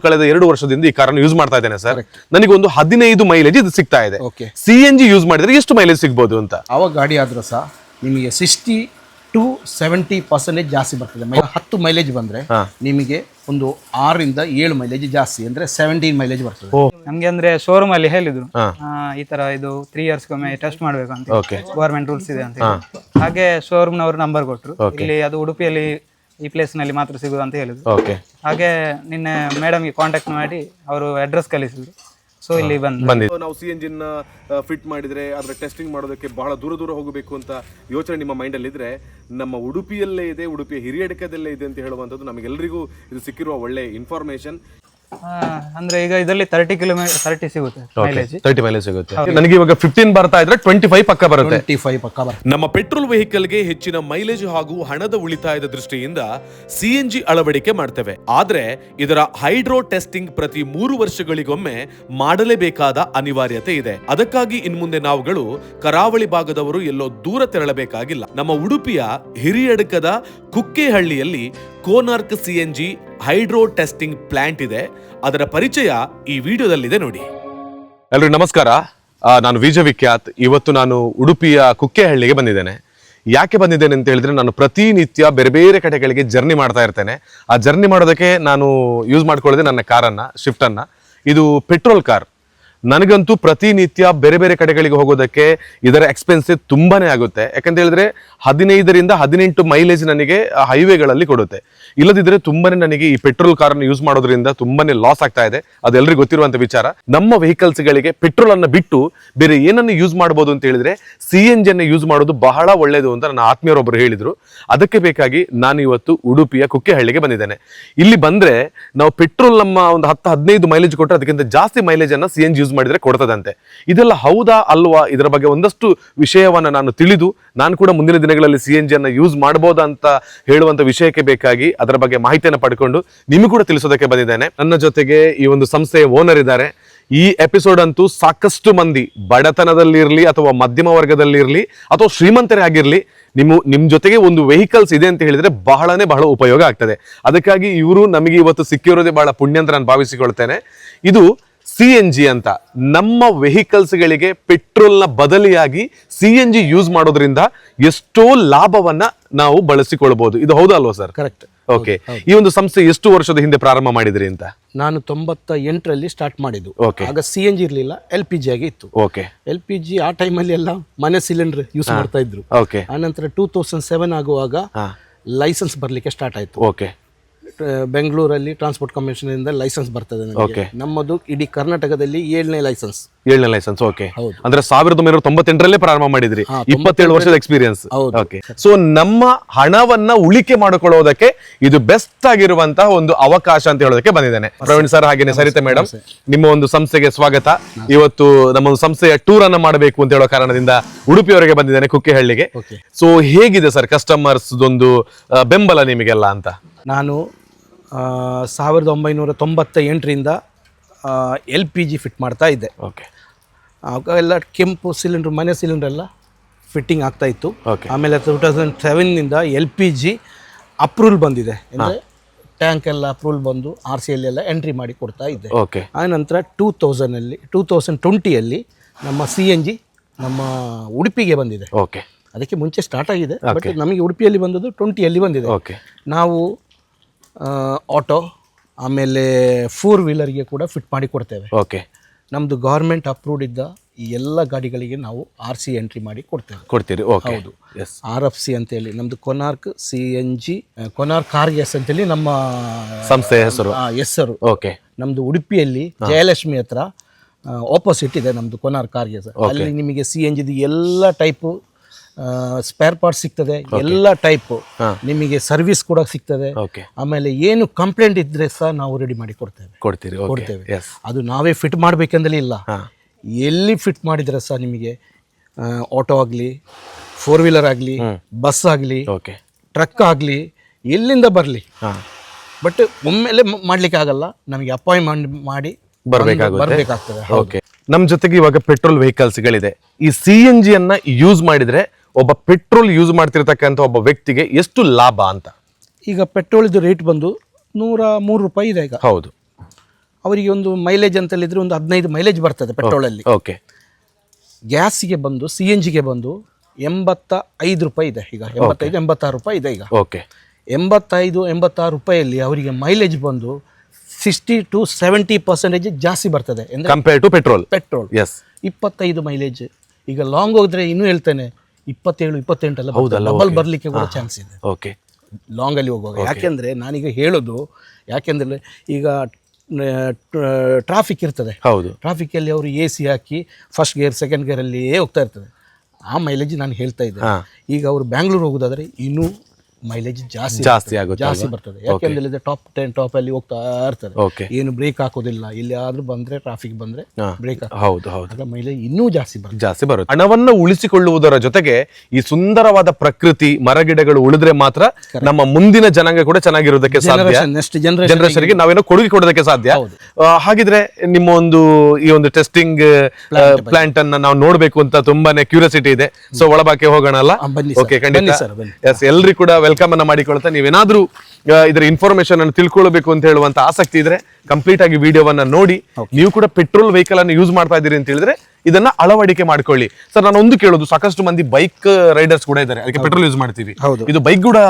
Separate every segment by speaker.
Speaker 1: ಕಳೆದ ಎರಡು ವರ್ಷದಿಂದ ಈ ಕಾರನ್ನು ಯೂಸ್ ಮಾಡ್ತಾ ಇದ್ದೇನೆ ಸರ್. ನನಗೆ ಒಂದು ಹದಿನೈದು ಮೈಲೇಜ್ ಇದು ಸಿಗ್ತಾ ಇದೆ.
Speaker 2: Okay
Speaker 1: C N G use ಮಾಡಿದ್ರೆ ಎಷ್ಟು ಮೈಲೇಜ್ ಸಿಗ್ಬೋದು ಅಂತ?
Speaker 2: ಅವಾಗ ಗಾಡಿ ಆದ್ರೆ ಸಹ ನಿಮಗೆ ಸಿಕ್ಸ್ಟಿ ಟು ಸೆವೆಂಟಿ ಪರ್ಸೆಂಟೇಜ್ ಜಾಸ್ತಿ ಬರ್ತದೆ. ಮೈ- ಹತ್ತು ಮೈಲೇಜ್ ಬಂದ್ರೆ ನಿಮಗೆ ಒಂದು ಆರರಿಂದ ಏಳು ಮೈಲೇಜ್ ಜಾಸ್ತಿ ಅಂದ್ರೆ ಸೆವೆಂಟೀನ್ ಮೈಲೇಜ್ ಬರ್ತದೆ.
Speaker 3: ನಮ್ಗೆ ಅಂದ್ರೆ ಶೋರೂಮ್ ಅಲ್ಲಿ ಹೇಳಿದ್ರು. ಆ, ಈ ತರ ಇದು ತ್ರೀ ಇಯರ್ಸ್ ಒಮ್ಮೆ ಟೆಸ್ಟ್ ಮಾಡ್ಬೇಕು ಅಂತ. ಗವರ್ಮೆಂಟ್ ರೂಲ್ಸ್ ಇದೆ ಅಂತ ಹೇಳಿ. ಹಾಗೆ ಶೋರೂಮ್ ನವರು ನಂಬರ್ ಕೊಟ್ರು. ಇಲ್ಲಿ ಅದು ಉಡುಪಿಯಲ್ಲಿ ಈ ಪ್ಲೇಸ್ನಲ್ಲಿ ಮಾತ್ರ ಸಿಗುದು ಅಂತ ಹೇಳಿದ್ರು
Speaker 1: ಓಕೆ
Speaker 3: ಹಾಗೆ ನಿನ್ನೆ ಮೇಡಮ್ಗೆ ಕಾಂಟ್ಯಾಕ್ಟ್ ಮಾಡಿ ಅವರು ಅಡ್ರೆಸ್ ಕಳಿಸಿದ್ರು. ಸೊ ಇಲ್ಲಿ ಬಂದು
Speaker 1: ಬಂದಿದೆ
Speaker 4: ನಾವು ಸಿ ಎಂಜಿನ್ ಫಿಟ್ ಮಾಡಿದ್ರೆ ಅದರ ಟೆಸ್ಟಿಂಗ್ ಮಾಡೋದಕ್ಕೆ ಬಹಳ ದೂರ ದೂರ ಹೋಗಬೇಕು ಅಂತ ಯೋಚನೆ ನಿಮ್ಮ ಮೈಂಡಲ್ಲಿ ಇದ್ರೆ ನಮ್ಮ ಉಡುಪಿಯಲ್ಲೇ ಇದೆ ಉಡುಪಿಯ ಹಿರಿಯಡಕದಲ್ಲೇ ಇದೆ ಅಂತ ಹೇಳುವಂಥದ್ದು ನಮಗೆಲ್ಲರಿಗೂ ಇದು ಸಿಕ್ಕಿರುವ ಒಳ್ಳೆ ಇನ್ಫಾರ್ಮೇಶನ್
Speaker 3: ಆ, ಅಂದ್ರೆ ಈಗ ಇದರಲ್ಲಿ ತರ್ಟಿ ಕಿಲೋಮೀಟರ್ ತರ್ಟಿ ಸಿಗುತ್ತೆ ಮೈಲೇಜ್
Speaker 1: ತರ್ಟಿ ಮೈಲೇಜ್ ಸಿಗುತ್ತೆ. ನನಗೆ ಇವಾಗ ಫಿಫ್ಟೀನ್ ಬರ್ತಾ ಇದ್ರೆ ಟ್ವೆಂಟಿ ಫೈವ್ ಪಕ್ಕ ಬರುತ್ತೆ.
Speaker 2: ಟ್ವೆಂಟಿ ಫೈವ್ ಪಕ್ಕ ಬರುತ್ತೆ.
Speaker 4: ನಮ್ಮ ಪೆಟ್ರೋಲ್ ವೆಹಿಕಲ್ಗೆ ಹೆಚ್ಚಿನ ಮೈಲೇಜ್ ಹಾಗೂ ಹಣದ ಉಳಿತಾಯದ ದೃಷ್ಟಿಯಿಂದ ಸಿಎನ್ಜಿ ಅಳವಡಿಕೆ ಮಾಡ್ತೇವೆ. ಆದ್ರೆ ಇದರ ಹೈಡ್ರೋ ಟೆಸ್ಟಿಂಗ್ ಪ್ರತಿ ಮೂರು ವರ್ಷಗಳಿಗೊಮ್ಮೆ ಮಾಡಲೇಬೇಕಾದ ಅನಿವಾರ್ಯತೆ ಇದೆ. ಅದಕ್ಕಾಗಿ ಇನ್ಮುಂದೆ ನಾವುಗಳು ಕರಾವಳಿ ಭಾಗದವರು ಎಲ್ಲೋ ದೂರ ತೆರಳಬೇಕಾಗಿಲ್ಲ. ನಮ್ಮ ಉಡುಪಿಯ ಹಿರಿಯಡಕದ ಕುಕ್ಕೆಹಳ್ಳಿಯಲ್ಲಿ Konark C N G hydro testing plant ಇದೆ. ಅದರ ಪರಿಚಯ ಈ ವಿಡಿಯೋದಲ್ಲಿದೆ ನೋಡಿ.
Speaker 1: ಎಲ್ರಿ ನಮಸ್ಕಾರ. ನಾನು ವಿಜಯ ವಿಖ್ಯಾತ್. ಇವತ್ತು ನಾನು ಉಡುಪಿಯ ಕುಕ್ಕೆಹಳ್ಳಿಗೆ ಬಂದಿದ್ದೇನೆ. ಯಾಕೆ ಬಂದಿದ್ದೇನೆ ಅಂತ ಹೇಳಿದ್ರೆ ನಾನು ಪ್ರತಿನಿತ್ಯ ಬೇರೆ ಬೇರೆ ಕಡೆಗಳಿಗೆ ಜರ್ನಿ ಮಾಡ್ತಾ ಇರ್ತೇನೆ. ಆ ಜರ್ನಿ ಮಾಡೋದಕ್ಕೆ ನಾನು ಯೂಸ್ ಮಾಡ್ಕೊಳ್ಳೋದೆ ನನ್ನ ಕಾರನ್ನ ಶಿಫ್ಟನ್ನು ಇದು ಪೆಟ್ರೋಲ್ ಕಾರ್ ನನಗಂತೂ ಪ್ರತಿನಿತ್ಯ ಬೇರೆ ಬೇರೆ ಕಡೆಗಳಿಗೆ ಹೋಗೋದಕ್ಕೆ ಇದರ ಎಕ್ಸ್ಪೆನ್ಸಿವ್ ತುಂಬಾನೇ ಆಗುತ್ತೆ. ಯಾಕಂತ ಹೇಳಿದ್ರೆ ಹದಿನೈದರಿಂದ ಹದಿನೆಂಟು ಮೈಲೇಜ್ ನನಗೆ ಹೈವೇಗಳಲ್ಲಿ ಕೊಡುತ್ತೆ. ಇಲ್ಲದಿದ್ರೆ ತುಂಬಾನೇ ನನಗೆ ಈ ಪೆಟ್ರೋಲ್ ಕಾರನ್ನು ಯೂಸ್ ಮಾಡೋದ್ರಿಂದ ತುಂಬಾನೇ ಲಾಸ್ ಆಗ್ತಾ ಇದೆ. ಅದೆಲ್ಲರಿಗೂ ಗೊತ್ತಿರುವಂತ ವಿಚಾರ. ನಮ್ಮ vehicles ಗಳಿಗೆ ಪೆಟ್ರೋಲ್ ಅನ್ನು ಬಿಟ್ಟು ಬೇರೆ ಏನನ್ನು ಯೂಸ್ ಮಾಡಬಹುದು ಅಂತ ಹೇಳಿದ್ರೆ ಸಿ ಎನ್ ಜಿ ಯೂಸ್ ಮಾಡೋದು ಬಹಳ ಒಳ್ಳೆಯದು ಅಂತ ನನ್ನ ಆತ್ಮೀಯರೊಬ್ಬರು ಹೇಳಿದ್ರು. ಅದಕ್ಕೆ ಬೇಕಾಗಿ ನಾನು ಇವತ್ತು ಉಡುಪಿಯ ಕುಕ್ಕೆಹಳ್ಳಿಗೆ ಬಂದಿದ್ದೇನೆ. ಇಲ್ಲಿ ಬಂದ್ರೆ ನಾವು ಪೆಟ್ರೋಲ್ ನಮ್ಮ ಒಂದು ಹತ್ತು, ಹದಿನೈದು ಮೈಲೇಜ್ ಕೊಟ್ಟರೆ ಅದಕ್ಕಿಂತ ಜಾಸ್ತಿ ಮೈಲೇಜ್ ಅನ್ನ ಸಿ ಎನ್ ಜಿ ಯೂಸ್ ಮಾಡಿದ್ರೆ ಕೊಡ್ತದಂತೆ. ಇದೆಲ್ಲ ಹೌದಾ ಅಲ್ವಾ? ಇದರ ಬಗ್ಗೆ ಒಂದಷ್ಟು ವಿಷಯವನ್ನ ನಾನು ತಿಳಿದು, ನಾನು ಕೂಡ ಮುಂದಿನ ದಿನಗಳಲ್ಲಿ ಸಿ ಎನ್ ಜಿ ಅನ್ನ ಯೂಸ್ ಮಾಡ್ಬೋದಾ ಅಂತ ಹೇಳುವಂತ ವಿಷಯಕ್ಕೆ ಬೇಕಾಗಿ ಅದರ ಬಗ್ಗೆ ಮಾಹಿತಿಯನ್ನು ಪಡ್ಕೊಂಡು ನಿಮಗೂ ಕೂಡ ತಿಳಿಸೋದಕ್ಕೆ ಬಂದಿದ್ದೇನೆ. ನನ್ನ ಜೊತೆಗೆ ಈ ಒಂದು ಸಂಸ್ಥೆಯ ಓನರ್ ಇದ್ದಾರೆ. ಈ ಎಪಿಸೋಡ್ ಅಂತೂ ಸಾಕಷ್ಟು ಮಂದಿ ಬಡತನದಲ್ಲಿರಲಿ ಅಥವಾ ಮಧ್ಯಮ ವರ್ಗದಲ್ಲಿರಲಿ ಅಥವಾ ಶ್ರೀಮಂತರೇ ಆಗಿರಲಿ, ನಿಮ್ಮ ನಿಮ್ಮ ಜೊತೆಗೆ ಒಂದು ವೆಹಿಕಲ್ಸ್ ಇದೆ ಅಂತ ಹೇಳಿದ್ರೆ ಬಹಳನೇ ಬಹಳ ಉಪಯೋಗ ಆಗ್ತದೆ. ಅದಕ್ಕಾಗಿ ಇವರು ನಮಗೆ ಇವತ್ತು ಸಿಕ್ಕಿರೋದೇ ಬಹಳ ಪುಣ್ಯ ಅಂತ ನಾನು ಭಾವಿಸಿಕೊಳ್ತೇನೆ. ಇದು ಸಿ ಎನ್ ಜಿ ಅಂತ ನಮ್ಮ ವೆಹಿಕಲ್ಸ್ಗಳಿಗೆ ಗಳಿಗೆ ಪೆಟ್ರೋಲ್ನ ಬದಲಿಯಾಗಿ ಸಿ ಎನ್ ಜಿ ಯೂಸ್ ಮಾಡೋದ್ರಿಂದ ಎಷ್ಟೋ ಲಾಭವನ್ನ ನಾವು ಬಳಸಿಕೊಳ್ಳಬಹುದು ಇದು ಹೌದಲ್ವಾ ಸರ್?
Speaker 2: ಕರೆಕ್ಟ್
Speaker 1: ಓಕೆ ಈ ಒಂದು ಸಂಸ್ಥೆ ಎಷ್ಟು ವರ್ಷದ ಹಿಂದೆ ಪ್ರಾರಂಭ ಮಾಡಿದ್ರಿ ಅಂತ?
Speaker 2: ನಾನು ತೊಂಬತ್ತ ಎಂಟರಲ್ಲಿ ಸ್ಟಾರ್ಟ್ ಮಾಡಿದ್ದು. ಆಗ ಸಿ ಎನ್ ಜಿ ಇರಲಿಲ್ಲ ಎಲ್ ಪಿ ಜಿ ಆಗಿ ಇತ್ತು.
Speaker 1: ಓಕೆ
Speaker 2: ಎಲ್ ಪಿ ಜಿ ಆ ಟೈಮಲ್ಲಿ ಎಲ್ಲ ಮನೆ ಸಿಲಿಂಡರ್ ಯೂಸ್ ಮಾಡ್ತಾ ಇದ್ರು.
Speaker 1: ಓಕೆ
Speaker 2: ಆನಂತರ ಟೂ ತೌಸಂಡ್ ಸೆವೆನ್ ಆಗುವಾಗ ಲೈಸೆನ್ಸ್ ಬರಲಿಕ್ಕೆ ಸ್ಟಾರ್ಟ್ ಆಯಿತು.
Speaker 1: ಓಕೆ
Speaker 2: ಬೆಂಗಳೂರಲ್ಲಿ ಟ್ರಾನ್ಸ್ಪೋರ್ಟ್ ಕಮಿಷನ್ ಇಂದ ಲೈಸೆನ್ಸ್ ಬರ್ತದೆ ನಮಗೆ. ನಮ್ಮದು ಇಡೀ ಕರ್ನಾಟಕದಲ್ಲಿ ಏಳನೇ ಲೈಸೆನ್ಸ್
Speaker 1: ಏಳನೇ ಲೈಸೆನ್ಸ್ ಓಕೆ
Speaker 2: ಹೌದು.
Speaker 1: ಅಂದ್ರೆ ಸಾವಿರದ ಒಂಬೈನೂರ ತೊಂಬತ್ತೆಂಟರಲ್ಲೇ ಪ್ರಾರಂಭ ಮಾಡಿದ್ರಿ
Speaker 2: ಹಾ,
Speaker 1: ಇಪ್ಪತ್ತೇಳು ವರ್ಷದ ಎಕ್ಸ್ಪೀರಿಯನ್ಸ್
Speaker 2: ಹೌದು.
Speaker 1: ಓಕೆ ಸೊ ನಮ್ಮ ಹಣವನ್ನ ಉಳಿಕೆ ಮಾಡಿಕೊಳ್ಳೋದಕ್ಕೆ ಇದು ಬೆಸ್ಟ್ ಆಗಿರುವಂತಹ ಒಂದು ಅವಕಾಶ ಅಂತ ಹೇಳೋದಕ್ಕೆ ಬಂದಿದ್ದೇನೆ. ಪ್ರವೀಣ್ ಸರ್ ಹಾಗೇನೆ ಸರಿತಾ ಮೇಡಮ್ ನಿಮ್ಮ ಒಂದು ಸಂಸ್ಥೆಗೆ ಸ್ವಾಗತ. ಇವತ್ತು ನಮ್ಮ ಒಂದು ಸಂಸ್ಥೆಯ ಟೂರ್ ಅನ್ನ ಮಾಡಬೇಕು ಅಂತ ಹೇಳೋ ಕಾರಣದಿಂದ ಉಡುಪಿಯವರೆಗೆ ಬಂದಿದ್ದೇನೆ ಕುಕ್ಕೆಹಳ್ಳಿಗೆ
Speaker 2: Okay.
Speaker 1: ಸೊ ಹೇಗಿದೆ ಸರ್ ಕಸ್ಟಮರ್ಸ್ ಒಂದು ಆ, ಬೆಂಬಲ ನಿಮಗೆಲ್ಲ ಅಂತ?
Speaker 2: ನಾನು ಸಾವಿರದ ಒಂಬೈನೂರ ತೊಂಬತ್ತ ಎಂಟರಿಂದ ಎಲ್ ಪಿ ಜಿ ಫಿಟ್ ಮಾಡ್ತಾ ಇದ್ದೆ.
Speaker 1: ಓಕೆ.
Speaker 2: ಎಲ್ಲ ಕೆಂಪು ಸಿಲಿಂಡ್ರ್ ಮನೆ ಸಿಲಿಂಡರ್ ಎಲ್ಲ ಫಿಟ್ಟಿಂಗ್ ಆಗ್ತಾ ಇತ್ತು. ಆಮೇಲೆ ಟೂ ತೌಸಂಡ್ ಸೆವೆನ್ನಿಂದ ಎಲ್ ಪಿ ಜಿ ಅಪ್ರೂವಲ್ ಬಂದಿದೆ. ಅಂದರೆ ಟ್ಯಾಂಕ್ ಎಲ್ಲ ಅಪ್ರೂವಲ್ ಬಂದು ಆರ್ ಸಿ ಎಲ್ ಎಲ್ಲ ಎಂಟ್ರಿ ಮಾಡಿ ಕೊಡ್ತಾ ಇದ್ದೆ.
Speaker 1: ಓಕೆ.
Speaker 2: ಆನಂತರ ಟೂ ತೌಸಂಡಲ್ಲಿ ಟೂ ತೌಸಂಡ್ ಟ್ವೆಂಟಿಯಲ್ಲಿ ನಮ್ಮ ಸಿ ಎನ್ ಜಿ ನಮ್ಮ ಉಡುಪಿಗೆ ಬಂದಿದೆ.
Speaker 1: ಓಕೆ.
Speaker 2: ಅದಕ್ಕೆ ಮುಂಚೆ ಸ್ಟಾರ್ಟ್ ಆಗಿದೆ. ಬಟ್ ನಮಗೆ ಉಡುಪಿಯಲ್ಲಿ ಬಂದದ್ದು ಟ್ವೆಂಟಿಯಲ್ಲಿ ಬಂದಿದೆ.
Speaker 1: ಓಕೆ.
Speaker 2: ನಾವು ಆಟೋ ಆಮೇಲೆ ಫೋರ್ ವೀಲರ್ಗೆ ಕೂಡ ಫಿಟ್ ಮಾಡಿ ಕೊಡ್ತೇವೆ.
Speaker 1: ಓಕೆ
Speaker 2: ನಮ್ಮದು ಗೌರ್ಮೆಂಟ್ ಅಪ್ರೂವ್ಡ್ ಇದ್ದ ಈ ಎಲ್ಲ ಗಾಡಿಗಳಿಗೆ ನಾವು ಆರ್ ಸಿ ಎಂಟ್ರಿ ಮಾಡಿ ಕೊಡ್ತೇವೆ.
Speaker 1: ಕೊಡ್ತೀರಿ. ಓಕೆ
Speaker 2: ಹೌದು.
Speaker 1: ಎಸ್
Speaker 2: ಆರ್ ಎಫ್ ಸಿ ಅಂತೇಳಿ ನಮ್ಮದು Konark C N G Konark cars ಅಂತೇಳಿ ನಮ್ಮ
Speaker 1: ಸಂಸ್ಥೆ ಹೆಸರು.
Speaker 2: ಹೆಸರು.
Speaker 1: ಓಕೆ
Speaker 2: ನಮ್ಮದು ಉಡುಪಿಯಲ್ಲಿ ಜಯಲಕ್ಷ್ಮಿ ಹತ್ರ ಆಪೋಸಿಟ್ ಇದೆ ನಮ್ಮದು ಕೊನಾರ್ ಕಾರ್ ಎಸ್ ಅಲ್ಲಿ ನಿಮಗೆ ಸಿ ಎನ್ ಜಿದು ಎಲ್ಲ ಟೈಪು ಸ್ಪೇರ್ ಪಾರ್ಟ್ ಸಿಗ್ತದೆ. ಎಲ್ಲ ಟೈಪ್ ನಿಮಗೆ ಸರ್ವಿಸ್ ಕೂಡ ಸಿಗ್ತದೆ. ಆಮೇಲೆ ಏನು ಕಂಪ್ಲೇಂಟ್ ಇದ್ರೆ ಸಹ ನಾವು ರೆಡಿ ಮಾಡಿ ಕೊಡ್ತೇವೆ.
Speaker 1: ಕೊಡ್ತೀರಿ.
Speaker 2: ಕೊಡ್ತೇವೆ. ಅದು ನಾವೇ ಫಿಟ್ ಮಾಡಬೇಕಂದ್ರೆ ಇಲ್ಲ. ಎಲ್ಲಿ ಫಿಟ್ ಮಾಡಿದ್ರೆ ಸಹ ನಿಮಗೆ ಆಟೋ ಆಗಲಿ ಫೋರ್ ವೀಲರ್ ಆಗಲಿ ಬಸ್ ಆಗಲಿ
Speaker 1: ಓಕೆ
Speaker 2: ಟ್ರಕ್ ಆಗಲಿ ಎಲ್ಲಿಂದ ಬರಲಿ?
Speaker 1: ಹಾಂ.
Speaker 2: ಬಟ್ ಒಮ್ಮೆಲೆ ಮಾಡ್ಲಿಕ್ಕೆ ಆಗಲ್ಲ. ನಮಗೆ ಅಪಾಯಿಂಟ್ಮೆಂಟ್ ಮಾಡಿ
Speaker 1: ಬರ್ಬೇಕಾಗುತ್ತೆ.
Speaker 2: ಬರಬೇಕಾಗ್ತದೆ.
Speaker 1: ಓಕೆ ನಮ್ಮ ಜೊತೆಗೆ ಇವಾಗ ಪೆಟ್ರೋಲ್ ವೆಹಿಕಲ್ಸ್ಗಳಿದೆ ಈ ಸಿ ಎನ್ ಜಿಯನ್ನು ಯೂಸ್ ಮಾಡಿದ್ರೆ ಒಬ್ಬ ಪೆಟ್ರೋಲ್ ಯೂಸ್ ಮಾಡ್ತಿರ್ತಕ್ಕಂಥ ಒಬ್ಬ ವ್ಯಕ್ತಿಗೆ ಎಷ್ಟು ಲಾಭ ಅಂತ?
Speaker 2: ಈಗ ಪೆಟ್ರೋಲಿದು ರೇಟ್ ಬಂದು ನೂರ ಮೂರು ರೂಪಾಯಿ ಇದೆ ಈಗ.
Speaker 1: ಹೌದು.
Speaker 2: ಅವರಿಗೆ ಒಂದು ಮೈಲೇಜ್ ಅಂತ ಹೇಳಿದ್ರೆ ಒಂದು ಹದಿನೈದು ಮೈಲೇಜ್ ಬರ್ತದೆ ಪೆಟ್ರೋಲಲ್ಲಿ.
Speaker 1: ಓಕೆ.
Speaker 2: ಗ್ಯಾಸಿಗೆ ಬಂದು ಸಿ ಎನ್ ಜಿಗೆ ಬಂದು ಎಂಬತ್ತ ಐದು ರೂಪಾಯಿ ಇದೆ ಈಗ. ಎಂಬತ್ತೈದು ಎಂಬತ್ತಾರು ರೂಪಾಯಿ ಇದೆ ಈಗ.
Speaker 1: ಓಕೆ.
Speaker 2: ಎಂಬತ್ತೈದು ಎಂಬತ್ತಾರು ರೂಪಾಯಲ್ಲಿ ಅವರಿಗೆ ಮೈಲೇಜ್ ಬಂದು ಸಿಕ್ಸ್ಟಿ ಟು ಸೆವೆಂಟಿ ಪರ್ಸೆಂಟೇಜ್ ಜಾಸ್ತಿ ಬರ್ತದೆ. ಅಂದರೆ
Speaker 1: ಕಂಪೇರ್ ಟು ಪೆಟ್ರೋಲ್
Speaker 2: ಪೆಟ್ರೋಲ್
Speaker 1: ಎಸ್
Speaker 2: ಇಪ್ಪತ್ತೈದು ಮೈಲೇಜ್ ಈಗ ಲಾಂಗ್ ಹೋದ್ರೆ ಇನ್ನೂ ಹೇಳ್ತೇನೆ ಇಪ್ಪತ್ತೇಳು ಇಪ್ಪತ್ತೆಂಟಲ್ಲ
Speaker 1: ಹೌದಲ್ಲ,
Speaker 2: ಡಬಲ್ ಬರಲಿಕ್ಕೆ ಕೂಡ ಚಾನ್ಸ್ ಇದೆ.
Speaker 1: ಓಕೆ
Speaker 2: ಲಾಂಗಲ್ಲಿ ಹೋಗುವಾಗ. ಯಾಕೆಂದರೆ ನಾನೀಗ ಹೇಳೋದು ಯಾಕೆಂದರೆ ಈಗ ಟ್ರಾಫಿಕ್ ಇರ್ತದೆ.
Speaker 1: ಹೌದು.
Speaker 2: ಟ್ರಾಫಿಕಲ್ಲಿ ಅವರು ಎ ಸಿ ಹಾಕಿ ಫಸ್ಟ್ ಗೇರ್ ಸೆಕೆಂಡ್ ಗೇರಲ್ಲಿಯೇ ಹೋಗ್ತಾ ಇರ್ತದೆ. ಆ ಮೈಲೇಜ್ ನಾನು ಹೇಳ್ತಾ ಇದ್ದೆ. ಈಗ ಅವರು ಬ್ಯಾಂಗ್ಳೂರು ಹೋಗೋದಾದರೆ ಇನ್ನೂ ಮೈಲೇಜ್ ಜಾಸ್ತಿ
Speaker 1: ಜಾಸ್ತಿ ಆಗುತ್ತೆ
Speaker 2: ಜಾಸ್ತಿ? ಬರ್ತದೆ. ಯಾಕೆಂದ್ರೆ ಟಾಪ್ ಟೆನ್ ಟಾಪ್ ಅಲ್ಲಿ ಹೋಗ್ತಾ ಇರ್ತದೆ.
Speaker 1: ಓಕೆ
Speaker 2: ಏನು ಬ್ರೇಕ್ ಹಾಕೋದಿಲ್ಲ. ಇಲ್ಲಿ ಆದ್ರೂ ಬಂದ್ರೆ ಟ್ರಾಫಿಕ್ ಬಂದ್ರೆ. ಬ್ರೇಕ್
Speaker 1: ಹೌದು ಹೌದು.
Speaker 2: ಮೈಲೇಜ್ ಇನ್ನೂ ಜಾಸ್ತಿ ಬರುತ್ತೆ.
Speaker 1: ಜಾಸ್ತಿ ಬರುತ್ತೆ. ಹಣವನ್ನ ಉಳಿಸಿಕೊಳ್ಳುವುದರ ಜೊತೆಗೆ ಈ ಸುಂದರವಾದ ಪ್ರಕೃತಿ ಮರಗಿಡಗಳು ಉಳಿದ್ರೆ ಮಾತ್ರ ನಮ್ಮ ಮುಂದಿನ ಜನಾಂಗ ಕೂಡ ಚೆನ್ನಾಗಿರೋದಕ್ಕೆ ಸಾಧ್ಯ.
Speaker 2: ನೆಕ್ಸ್ಟ್ ಜನರೇಷನ್
Speaker 1: ಜನರೇಷನ್ಗೆ ನಾವೇನೋ ಕೊಡುಗೆ ಕೊಡೋದಕ್ಕೆ ಸಾಧ್ಯ. ಹಾಗಿದ್ರೆ ನಿಮ್ಮ ಒಂದು ಈ ಒಂದು ಟೆಸ್ಟಿಂಗ್ ಪ್ಲಾಂಟ್ ಅನ್ನ ನಾವು ನೋಡ್ಬೇಕು ಅಂತ ತುಂಬಾನೇ ಕ್ಯೂರಿಯಾಸಿಟಿ ಇದೆ. ಸೊ ಒಳಬಾಕೆ ಹೋಗೋಣ ಅಲ್ಲ? ಓಕೆ ಖಂಡಿತ. ಕೂಡ ವೆಲ್ಕಮ್ ಅನ್ನ ಮಾಡಿಕೊಳ್ತಾ ನೀವೇನಾದ್ರೂ ಇದರ ಇನ್ಫಾರ್ಮೇಶನ್ ಅನ್ನು ತಿಳ್ಕೊಳ್ಬೇಕು ಅಂತ ಹೇಳುವಂತ ಆಸಕ್ತಿ ಇದ್ರೆ ಕಂಪ್ಲೀಟ್ ಆಗಿ ವಿಡಿಯೋವನ್ನ ನೋಡಿ ನೀವು ಕೂಡ ಪೆಟ್ರೋಲ್ ವೆಹಿಕಲ್ ಅನ್ನು ಯೂಸ್ ಮಾಡ್ತಾ ಇದ್ದೀರಿ ಅಂತ ಹೇಳಿದ್ರೆ ಇದನ್ನ ಅಳವಡಿಕೆ ಮಾಡ್ಕೊಳ್ಳಿ. ಸರ್ ನಾನು ಒಂದು ಕೇಳೋದು ಸಾಕಷ್ಟು ಮಂದಿ ಬೈಕ್ ರೈಡರ್ಸ್ ಕೂಡ ಇದ್ದಾರೆ ಅದಕ್ಕೆ ಪೆಟ್ರೋಲ್ ಯೂಸ್ ಮಾಡ್ತೀವಿ.
Speaker 2: ಹೌದು.
Speaker 1: ಇದು ಬೈಕ್ ಕೂಡ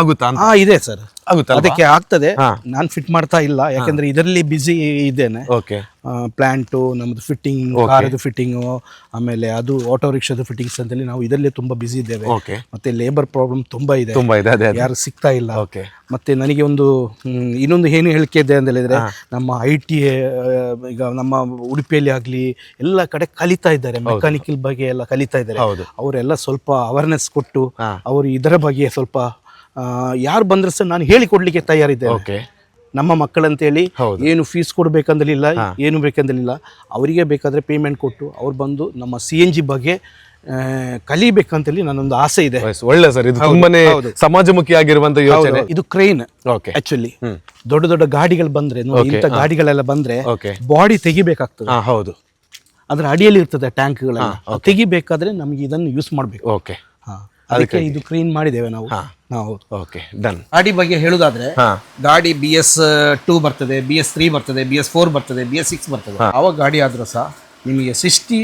Speaker 1: ಆಗುತ್ತಾ ಅಂತ?
Speaker 2: ಹಾ ಇದೆ ಸರ್.
Speaker 1: ಆಗುತ್ತಾ
Speaker 2: ಅದಕ್ಕೆ ಆಗ್ತದೆ.
Speaker 1: ನಾನ್
Speaker 2: ನಾನು ಫಿಟ್ ಮಾಡ್ತಾ ಇಲ್ಲ ಯಾಕಂದ್ರೆ ಇದರಲ್ಲಿ ಬಿಸಿ ಇದ್ದೇನೆ.
Speaker 1: ಓಕೆ
Speaker 2: ಪ್ಲಾಂಟು ನಮ್ಮದು ಫಿಟ್ಟಿಂಗ್ ಕಾರದು ಫಿಟ್ಟಿಂಗು ಆಮೇಲೆ ಅದು ಆಟೋ ರಿಕ್ಷಾದ ಫಿಟ್ಟಿಂಗ್ಸ್ ಅಂತೇಳಿ ನಾವು ಇದರಲ್ಲೇ ತುಂಬಾ ಬಿಸಿ ಇದ್ದೇವೆ. ಮತ್ತೆ ಲೇಬರ್ ಪ್ರಾಬ್ಲಮ್ ತುಂಬಾ ಇದೆ.
Speaker 1: ತುಂಬಾ ಇದೆ ಅದೇ
Speaker 2: ಯಾರು ಸಿಗ್ತಾ ಇಲ್ಲ.
Speaker 1: ಓಕೆ
Speaker 2: ಮತ್ತೆ ನನಗೆ ಒಂದು ಇನ್ನೊಂದು ಏನು ಹೇಳಿಕೆ ಇದೆ ಅಂತ ಹೇಳಿದ್ರೆ ನಮ್ಮ ಐ ಟಿ ಈಗ ನಮ್ಮ ಉಡುಪಿಯಲ್ಲಿ ಆಗಲಿ ಎಲ್ಲ ಕಡೆ ಕಲಿತಾ ಇದ್ದಾರೆ. ಮೆಕ್ಯಾನಿಕಲ್ ಬಗ್ಗೆ ಎಲ್ಲ ಕಲಿತಾ ಇದ್ದಾರೆ. ಅವರೆಲ್ಲ ಸ್ವಲ್ಪ ಅವೇರ್ನೆಸ್ ಕೊಟ್ಟು. ಅವರು ಇದರ ಬಗ್ಗೆ ಸ್ವಲ್ಪ ಯಾರು ಬಂದ್ರೆ ಸಹ ನಾನು ಹೇಳಿಕೊಡ್ಲಿಕ್ಕೆ ತಯಾರಿದ್ದೇನೆ.
Speaker 1: ಓಕೆ
Speaker 2: ನಮ್ಮ ಮಕ್ಕಳಂತೇಳಿ. ಏನು ಫೀಸ್ ಕೊಡಬೇಕಂದಲಿಲ್ಲ ಏನು ಬೇಕಂದಲಿಲ್ಲ ಅವರಿಗೆ ಬೇಕಾದ್ರೆ ಪೇಮೆಂಟ್ ಕೊಟ್ಟು ಅವ್ರು ಬಂದು ನಮ್ಮ ಸಿ ಎನ್ ಜಿ ಬಗ್ಗೆ ಕಲಿಬೇಕಂತೇಳಿ ನನ್ನೊಂದು ಆಸೆ ಇದೆ.
Speaker 1: ಒಳ್ಳೆ ಸರ್. ಇದು ತುಂಬಾನೇ. ಸಮಾಜಮುಖಿ ಆಗಿರುವಂತ ಯೋಚನೆ.
Speaker 2: ಇದು ಕ್ರೈನ್ ಆಕ್ಚುಲಿ ದೊಡ್ಡ ದೊಡ್ಡ ಗಾಡಿಗಳು ಬಂದ್ರೆ ನೋಡಿ ಇಂಥ ಗಾಡಿಗಳೆಲ್ಲ ಬಂದ್ರೆ ಬಾಡಿ ತೆಗಿಬೇಕಾಗ್ತದೆ.
Speaker 1: ಹೌದು.
Speaker 2: ಅದ್ರ ಅಡಿಯಲ್ಲಿ ಇರ್ತದೆ ಟ್ಯಾಂಕ್ಗಳೆಲ್ಲ ತೆಗಿಬೇಕಾದ್ರೆ ನಮಗೆ ಇದನ್ನು ಯೂಸ್ ಮಾಡಬೇಕು.
Speaker 1: ಓಕೆ
Speaker 2: ಅದಕ್ಕೆ ಇದು ಕ್ಲೀನ್ ಮಾಡಿದ್ದೇವೆ ನಾವು. ನಾವು.
Speaker 1: ಓಕೆ ಡನ್
Speaker 2: ಗಾಡಿ ಬಗ್ಗೆ ಹೇಳುದಾದ್ರೆ
Speaker 1: ಹಾ.
Speaker 2: ಗಾಡಿ ಬಿ ಎಸ್ ಟೂ ಬರ್ತದೆ ಬಿ ಎಸ್ ತ್ರೀ ಬರ್ತದೆ ಬಿ ಎಸ್ ಫೋರ್ ಬರ್ತದೆ ಬಿ ಎಸ್ ಸಿಕ್ಸ್ ಬರ್ತದೆ. ಅವಾಗ ಗಾಡಿ ಆದ್ರೂ ಸಹ ನಿಮಗೆ ಸಿಕ್ಸ್ಟಿ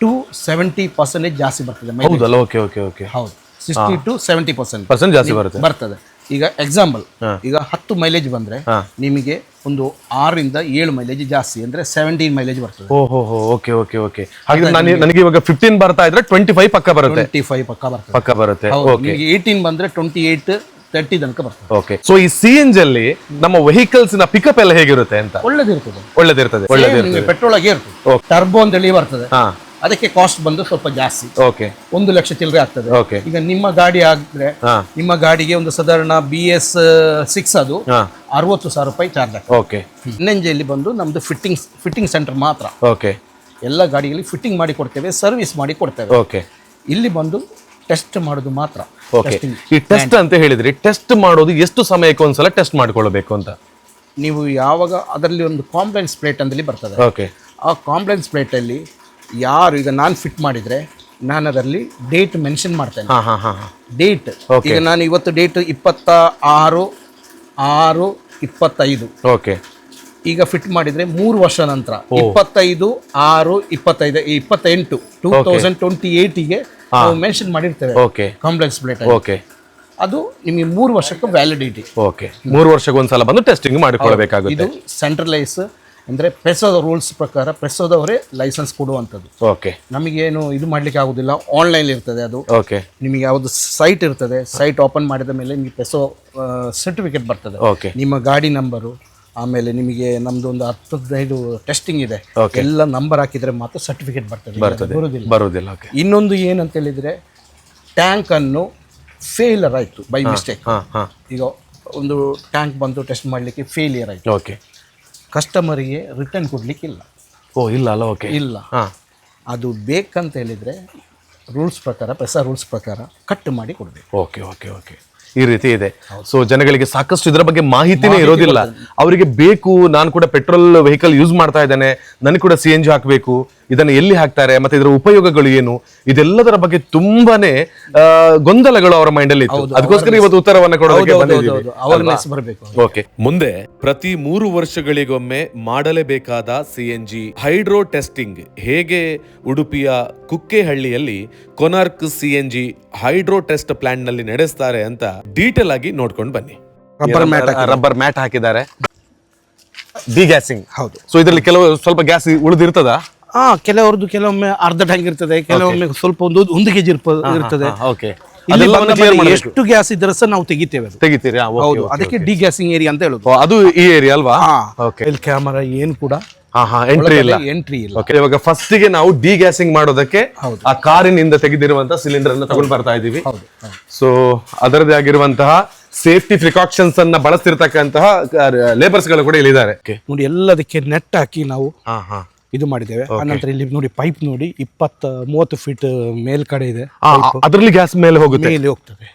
Speaker 2: ಟು ಸೆವೆಂಟಿ ಪರ್ಸೆಂಟೇಜ್ ಜಾಸ್ತಿ ಬರ್ತದೆ
Speaker 1: ಹೌದಲ್ಲ? ಓಕೆ ಓಕೆ ಓಕೆ
Speaker 2: ಹೌದು. Sixty to seventy percent
Speaker 1: percent ಜಾಸ್ತಿ ಬರುತ್ತೆ.
Speaker 2: ಬರ್ತದೆ. ಈಗ ಎಕ್ಸಾಂಪಲ್ ಈಗ ಹತ್ತು ಮೈಲೇಜ್ ಬಂದ್ರೆ ನಿಮಗೆ ಒಂದು ಆರರಿಂದ ಏಳು ಮೈಲೇಜ್ ಜಾಸ್ತಿ ಅಂದ್ರೆ ಸೆವೆಂಟೀನ್ ಮೈಲೇಜ್ ಬರ್ತದೆ.
Speaker 1: ಓ ಹೋ ಹೋ ಓಕೆ ಓಕೆ ಓಕೆ. ಹಾಗಿದ್ರೆ ನಾನು ನನಗೆ ಇವಾಗ ಫಿಫ್ಟೀನ್ ಬರ್ತಾ ಇದ್ರೆ ಟ್ವೆಂಟಿ ಫೈವ್ ಪಕ್ಕ ಬರುತ್ತೆ.
Speaker 2: ಟ್ವೆಂಟಿ ಫೈವ್ ಪಕ್ಕ ಬರ್ತದೆ.
Speaker 1: ಪಕ್ಕ ಬರುತ್ತೆ. ಓಕೆ.
Speaker 2: ಏಯ್ಟೀನ್ ಬಂದ್ರೆ ಟ್ವೆಂಟಿ ಏಯ್ಟ್ ತರ್ಟಿ ತನಕ ಬರ್ತದೆ.
Speaker 1: ಓಕೆ. ಸೊ ಈ ಸಿ ಎನ್ ಅಲ್ಲಿ ನಮ್ಮ ವೆಹಿಕಲ್ಸ್ನ ಪಿಕಪ್ ಎಲ್ಲ ಹೇಗಿರುತ್ತೆ ಅಂತ?
Speaker 2: ಒಳ್ಳೇದಿರ್ತದೆ.
Speaker 1: ಒಳ್ಳೇದಿರ್ತದೆ ಒಳ್ಳೇದಿರ್ತದೆ.
Speaker 2: ಪೆಟ್ರೋಲ್ ಆಗಿ ಇರ್ತದೆ. ಟರ್ಬೋ ಅಂತ ಹೇಳಿ ಬರ್ತದೆ. ಅದಕ್ಕೆ ಕಾಸ್ಟ್ ಬಂದು ಸ್ವಲ್ಪ ಜಾಸ್ತಿ.
Speaker 1: ಓಕೆ
Speaker 2: ಒಂದು ಲಕ್ಷ ಚಿಲ್ಲರೆ ಆಗ್ತದೆ.
Speaker 1: ಓಕೆ
Speaker 2: ಈಗ ನಿಮ್ಮ ಗಾಡಿ ಆದ್ರೆ ನಿಮ್ಮ ಗಾಡಿಗೆ ಒಂದು ಸಾಧಾರಣ ಬಿ ಎಸ್ ಸಿಕ್ಸ್ ಅದು ಅರವತ್ತು ಸಾವಿರ ರೂಪಾಯಿ ಚಾರ್ಜ್ ಆಗ್ತದೆ.
Speaker 1: ಓಕೆ
Speaker 2: ಎನ್ ಬಂದು ನಮ್ದು ಫಿಟ್ಟಿಂಗ್ ಫಿಟ್ಟಿಂಗ್ ಸೆಂಟರ್ ಮಾತ್ರ.
Speaker 1: ಓಕೆ
Speaker 2: ಎಲ್ಲ ಗಾಡಿಗಳಲ್ಲಿ ಫಿಟ್ಟಿಂಗ್ ಮಾಡಿ ಕೊಡ್ತೇವೆ ಸರ್ವಿಸ್ ಮಾಡಿ ಕೊಡ್ತೇವೆ.
Speaker 1: ಓಕೆ
Speaker 2: ಇಲ್ಲಿ ಬಂದು ಟೆಸ್ಟ್ ಮಾಡೋದು ಮಾತ್ರ.
Speaker 1: ಓಕೆ ಈ ಟೆಸ್ಟ್ ಅಂತ ಹೇಳಿದ್ರೆ ಟೆಸ್ಟ್ ಮಾಡೋದು ಎಷ್ಟು ಸಮಯಕ್ಕೆ ಒಂದ್ಸಲ ಟೆಸ್ಟ್ ಮಾಡ್ಕೊಳ್ಬೇಕು ಅಂತ?
Speaker 2: ನೀವು ಯಾವಾಗ ಅದರಲ್ಲಿ ಒಂದು ಕಾಂಪ್ಲೆನ್ಸ್ ಪ್ಲೇಟ್ ಅಂತಲ್ಲಿ ಬರ್ತದೆ.
Speaker 1: ಓಕೆ
Speaker 2: ಆ ಕಾಂಪ್ಲೆನ್ಸ್ ಪ್ಲೇಟಲ್ಲಿ ಯಾರು ಈಗ ನಾನು ಫಿಟ್ ಮಾಡಿದರೆ ನಾನು ಅದರಲ್ಲಿ ಡೇಟ್ ಮೆನ್ಷನ್ ಮಾಡ್ತೇನೆ.
Speaker 1: ಹಾ ಹಾ ಹಾ ಹಾ.
Speaker 2: ಡೇಟ್ ಈಗ ನಾನು ಇವತ್ತು ಡೇಟ್ ಇಪ್ಪತ್ತ ಆರು ಆರು ಇಪ್ಪತ್ತೈದು.
Speaker 1: ಓಕೆ
Speaker 2: ಈಗ ಫಿಟ್ ಮಾಡಿದ್ರೆ ಮೂರು ವರ್ಷ ನಂತರ. ಇಪ್ಪತ್ತೈದು ಆರು ಇಪ್ಪತ್ತೈದು ಇಪ್ಪತ್ತೆಂಟು. ಟೂ ತೌಸಂಡ್ ಟ್ವೆಂಟಿ ಏಯ್ಟಿಗೆ ನಾವು ಮೆನ್ಷನ್ ಮಾಡಿರ್ತೇವೆ.
Speaker 1: ಓಕೆ
Speaker 2: ಕಾಂಪ್ಲೆಕ್ಸ್ ಪ್ಲೇಟ್
Speaker 1: ಓಕೆ
Speaker 2: ಅದು ನಿಮಗೆ ಮೂರು ವರ್ಷಕ್ಕೆ ವ್ಯಾಲಿಡಿಟಿ
Speaker 1: ಓಕೆ ಮೂರು ವರ್ಷಕ್ಕೆ ಒಂದ್ಸಲ ಬಂದು ಟೆಸ್ಟಿಂಗ್ ಮಾಡಿಕೊಳ್ಬೇಕಾಗುತ್ತೆ.
Speaker 2: ಇದು ಸೆಂಟ್ರಲೈಸ್ ಅಂದರೆ ಪ್ರೆಸೋದ ರೂಲ್ಸ್ ಪ್ರಕಾರ ಪ್ರೆಸೋದವರೇ ಲೈಸೆನ್ಸ್ ಕೊಡುವಂಥದ್ದು.
Speaker 1: ಓಕೆ
Speaker 2: ನಮಗೇನು ಇದು ಮಾಡಲಿಕ್ಕೆ ಆಗೋದಿಲ್ಲ ಆನ್ಲೈನ್ ಇರ್ತದೆ ಅದು.
Speaker 1: ಓಕೆ
Speaker 2: ನಿಮಗೆ ಯಾವುದು ಸೈಟ್ ಇರ್ತದೆ ಸೈಟ್ ಓಪನ್ ಮಾಡಿದ ಮೇಲೆ ನಿಮಗೆ ಪೆಸೋ ಸರ್ಟಿಫಿಕೇಟ್ ಬರ್ತದೆ.
Speaker 1: ಓಕೆ
Speaker 2: ನಿಮ್ಮ ಗಾಡಿ ನಂಬರು ಆಮೇಲೆ ನಿಮಗೆ ನಮ್ದು ಒಂದು ಹತ್ತು ಹದಿನೈದು ಟೆಸ್ಟಿಂಗ್ ಇದೆ ಎಲ್ಲ ನಂಬರ್ ಹಾಕಿದ್ರೆ ಮಾತ್ರ ಸರ್ಟಿಫಿಕೇಟ್ ಬರ್ತದೆ.
Speaker 1: ಬರೋದಿಲ್ಲ. ಓಕೆ
Speaker 2: ಇನ್ನೊಂದು ಏನಂತ ಹೇಳಿದ್ರೆ ಟ್ಯಾಂಕ್ ಅನ್ನು ಫೇಲರ್ ಆಯಿತು ಬೈ ಮಿಸ್ಟೇಕ್ ಈಗ ಒಂದು ಟ್ಯಾಂಕ್ ಬಂದು ಟೆಸ್ಟ್ ಮಾಡಲಿಕ್ಕೆ ಫೇಲಿಯರ್ ಆಯಿತು.
Speaker 1: Okay
Speaker 2: ಕಸ್ಟಮರಿಗೆ return ಕೊಡಲಿಕ್ಕಿಲ್ಲ.
Speaker 1: ಓ ಇಲ್ಲ ಅಲ್ಲ ಓಕೆ
Speaker 2: ಇಲ್ಲ.
Speaker 1: ಹಾಂ.
Speaker 2: ಅದು ಬೇಕಂತ ಹೇಳಿದರೆ ರೂಲ್ಸ್ ಪ್ರಕಾರ ಪೆಸ ರೂಲ್ಸ್ ಪ್ರಕಾರ ಕಟ್ ಮಾಡಿ ಕೊಡಬೇಕು.
Speaker 1: ಓಕೆ ಓಕೆ ಓಕೆ ಈ ರೀತಿ ಇದೆ. ಸೊ ಜನಗಳಿಗೆ ಸಾಕಷ್ಟು ಇದರ ಬಗ್ಗೆ ಮಾಹಿತಿನೇ ಇರೋದಿಲ್ಲ. ಅವರಿಗೆ ಬೇಕು ನಾನು ಕೂಡ ಪೆಟ್ರೋಲ್ ವೆಹಿಕಲ್ ಯೂಸ್ ಮಾಡ್ತಾ ಇದ್ದೇನೆ. ನನಗೆ ಕೂಡ ಸಿ ಎನ್ ಜಿ ಹಾಕಬೇಕು. ಇದನ್ನು ಎಲ್ಲಿ ಹಾಕ್ತಾರೆ ಮತ್ತೆ ಇದರ ಉಪಯೋಗಗಳು ಏನು? ಇದೆಲ್ಲದರ ಬಗ್ಗೆ ತುಂಬಾನೇ ಗೊಂದಲಗಳು ಅವರ ಮೈಂಡ್ ಅಲ್ಲಿ ಇತ್ತು ಅದಕ್ಕೋಸ್ಕರ ಇವತ್ತು ಉತ್ತರವನ್ನು ಕೊಡೋದಕ್ಕೆ
Speaker 2: ಬರಬೇಕು.
Speaker 1: ಓಕೆ
Speaker 4: ಮುಂದೆ ಪ್ರತಿ ಮೂರು ವರ್ಷಗಳಿಗೊಮ್ಮೆ ಮಾಡಲೇಬೇಕಾದ ಸಿಎನ್ಜಿ ಹೈಡ್ರೋ ಟೆಸ್ಟಿಂಗ್ ಹೇಗೆ ಉಡುಪಿಯ ಕುಕ್ಕೆಹಳ್ಳಿಯಲ್ಲಿ ಕೊನಾರ್ಕ್ ಸಿಎನ್ಜಿ ಹೈಡ್ರೋ ಟೆಸ್ಟ್ ಪ್ಲಾಂಟ್ನಲ್ಲಿ ನಡೆಸ್ತಾರೆ ಅಂತ ಡೀಟೇಲ್ ಆಗಿ ನೋಡ್ಕೊಂಡು ಬನ್ನಿ.
Speaker 2: ರಬ್ಬರ್ ಮ್ಯಾಟ್
Speaker 1: ರಬ್ಬರ್ ಮ್ಯಾಟ್ ಹಾಕಿದ್ದಾರೆ. ಡಿ ಗ್ಯಾಸಿಂಗ್
Speaker 2: ಹೌದು.
Speaker 1: ಸೊ ಇದರಲ್ಲಿ ಕೆಲವು ಸ್ವಲ್ಪ ಗ್ಯಾಸ್ ಉಳಿದಿರ್ತದ?
Speaker 2: ಹಾ ಕೆಲವರದ್ದು ಕೆಲವೊಮ್ಮೆ ಅರ್ಧ ಟ್ಯಾಂಕ್ ಇರ್ತದೆ ಕೆಲವೊಮ್ಮೆ ಸ್ವಲ್ಪ ಒಂದು ಒಂದು ಕೆಜಿ ಇರ್ತದೆ.
Speaker 1: ಓಕೆ
Speaker 2: ಇಲ್ಲಿ ಬಂದ ಮೇಲೆ ಎಷ್ಟು ಗ್ಯಾಸ್ ಇದ್ರೆ ಸಹ ನಾವು ತೆಗಿತೇವೆ
Speaker 1: ತೆಗಿತೀರಿ?
Speaker 2: ಹೌದು. ಅದಕ್ಕೆ ಡಿ ಗ್ಯಾಸಿಂಗ್ ಏರಿಯಾ ಅಂತ ಹೇಳುದು.
Speaker 1: ಅದು ಈ ಏರಿಯಾ ಅಲ್ವಾ?
Speaker 2: ಇಲ್ಲಿ ಕ್ಯಾಮರಾ ಏನು ಕೂಡ
Speaker 1: ಎಂಟ್ರಿ ಇಲ್ಲ.
Speaker 2: ಎಂಟ್ರಿ ಇಲ್ಲ.
Speaker 1: ಇವಾಗ ಫಸ್ಟ್ಗೆ ನಾವು ಡಿ ಗ್ಯಾಸಿಂಗ್ ಮಾಡೋದಕ್ಕೆ ಆ ಕಾರಿನಿಂದ ತೆಗೆದಿರುವಂತಹ ಸಿಲಿಂಡರ್ ಅನ್ನ ತಗೊಂಡು ಬರ್ತಾ ಇದೀವಿ. ಸೊ ಅದರದೇ ಆಗಿರುವಂತಹ ಸೇಫ್ಟಿ ಪ್ರಿಕಾಕ್ಷನ್ಸ್ ಅನ್ನ ಬಳಸ್ತಿರ್ತಕ್ಕಂತಹ ಲೇಬರ್ಸ್ಗಳು ಕೂಡ ಇಲ್ಲಿದ್ದಾರೆ
Speaker 2: ನೋಡಿ ಎಲ್ಲದಕ್ಕೆ ನೆಟ್ ಹಾಕಿ ನಾವು
Speaker 1: ಹಾ ಹಾ.
Speaker 2: ಇದು ಮಾಡಿದ್ದೇವೆ. ಆನಂತರ ಇಲ್ಲಿ ನೋಡಿ ಪೈಪ್ ನೋಡಿ ಇಪ್ಪತ್ತ ಮೂವತ್ತು ಫೀಟ್ ಮೇಲ್ಕಡೆ ಇದೆ
Speaker 1: ಅದರಲ್ಲಿ ಗ್ಯಾಸ್ ಮೇಲೆ ಹೋಗುತ್ತೆ?
Speaker 2: ಮೇಲೆ ಹೋಗ್ತದೆ.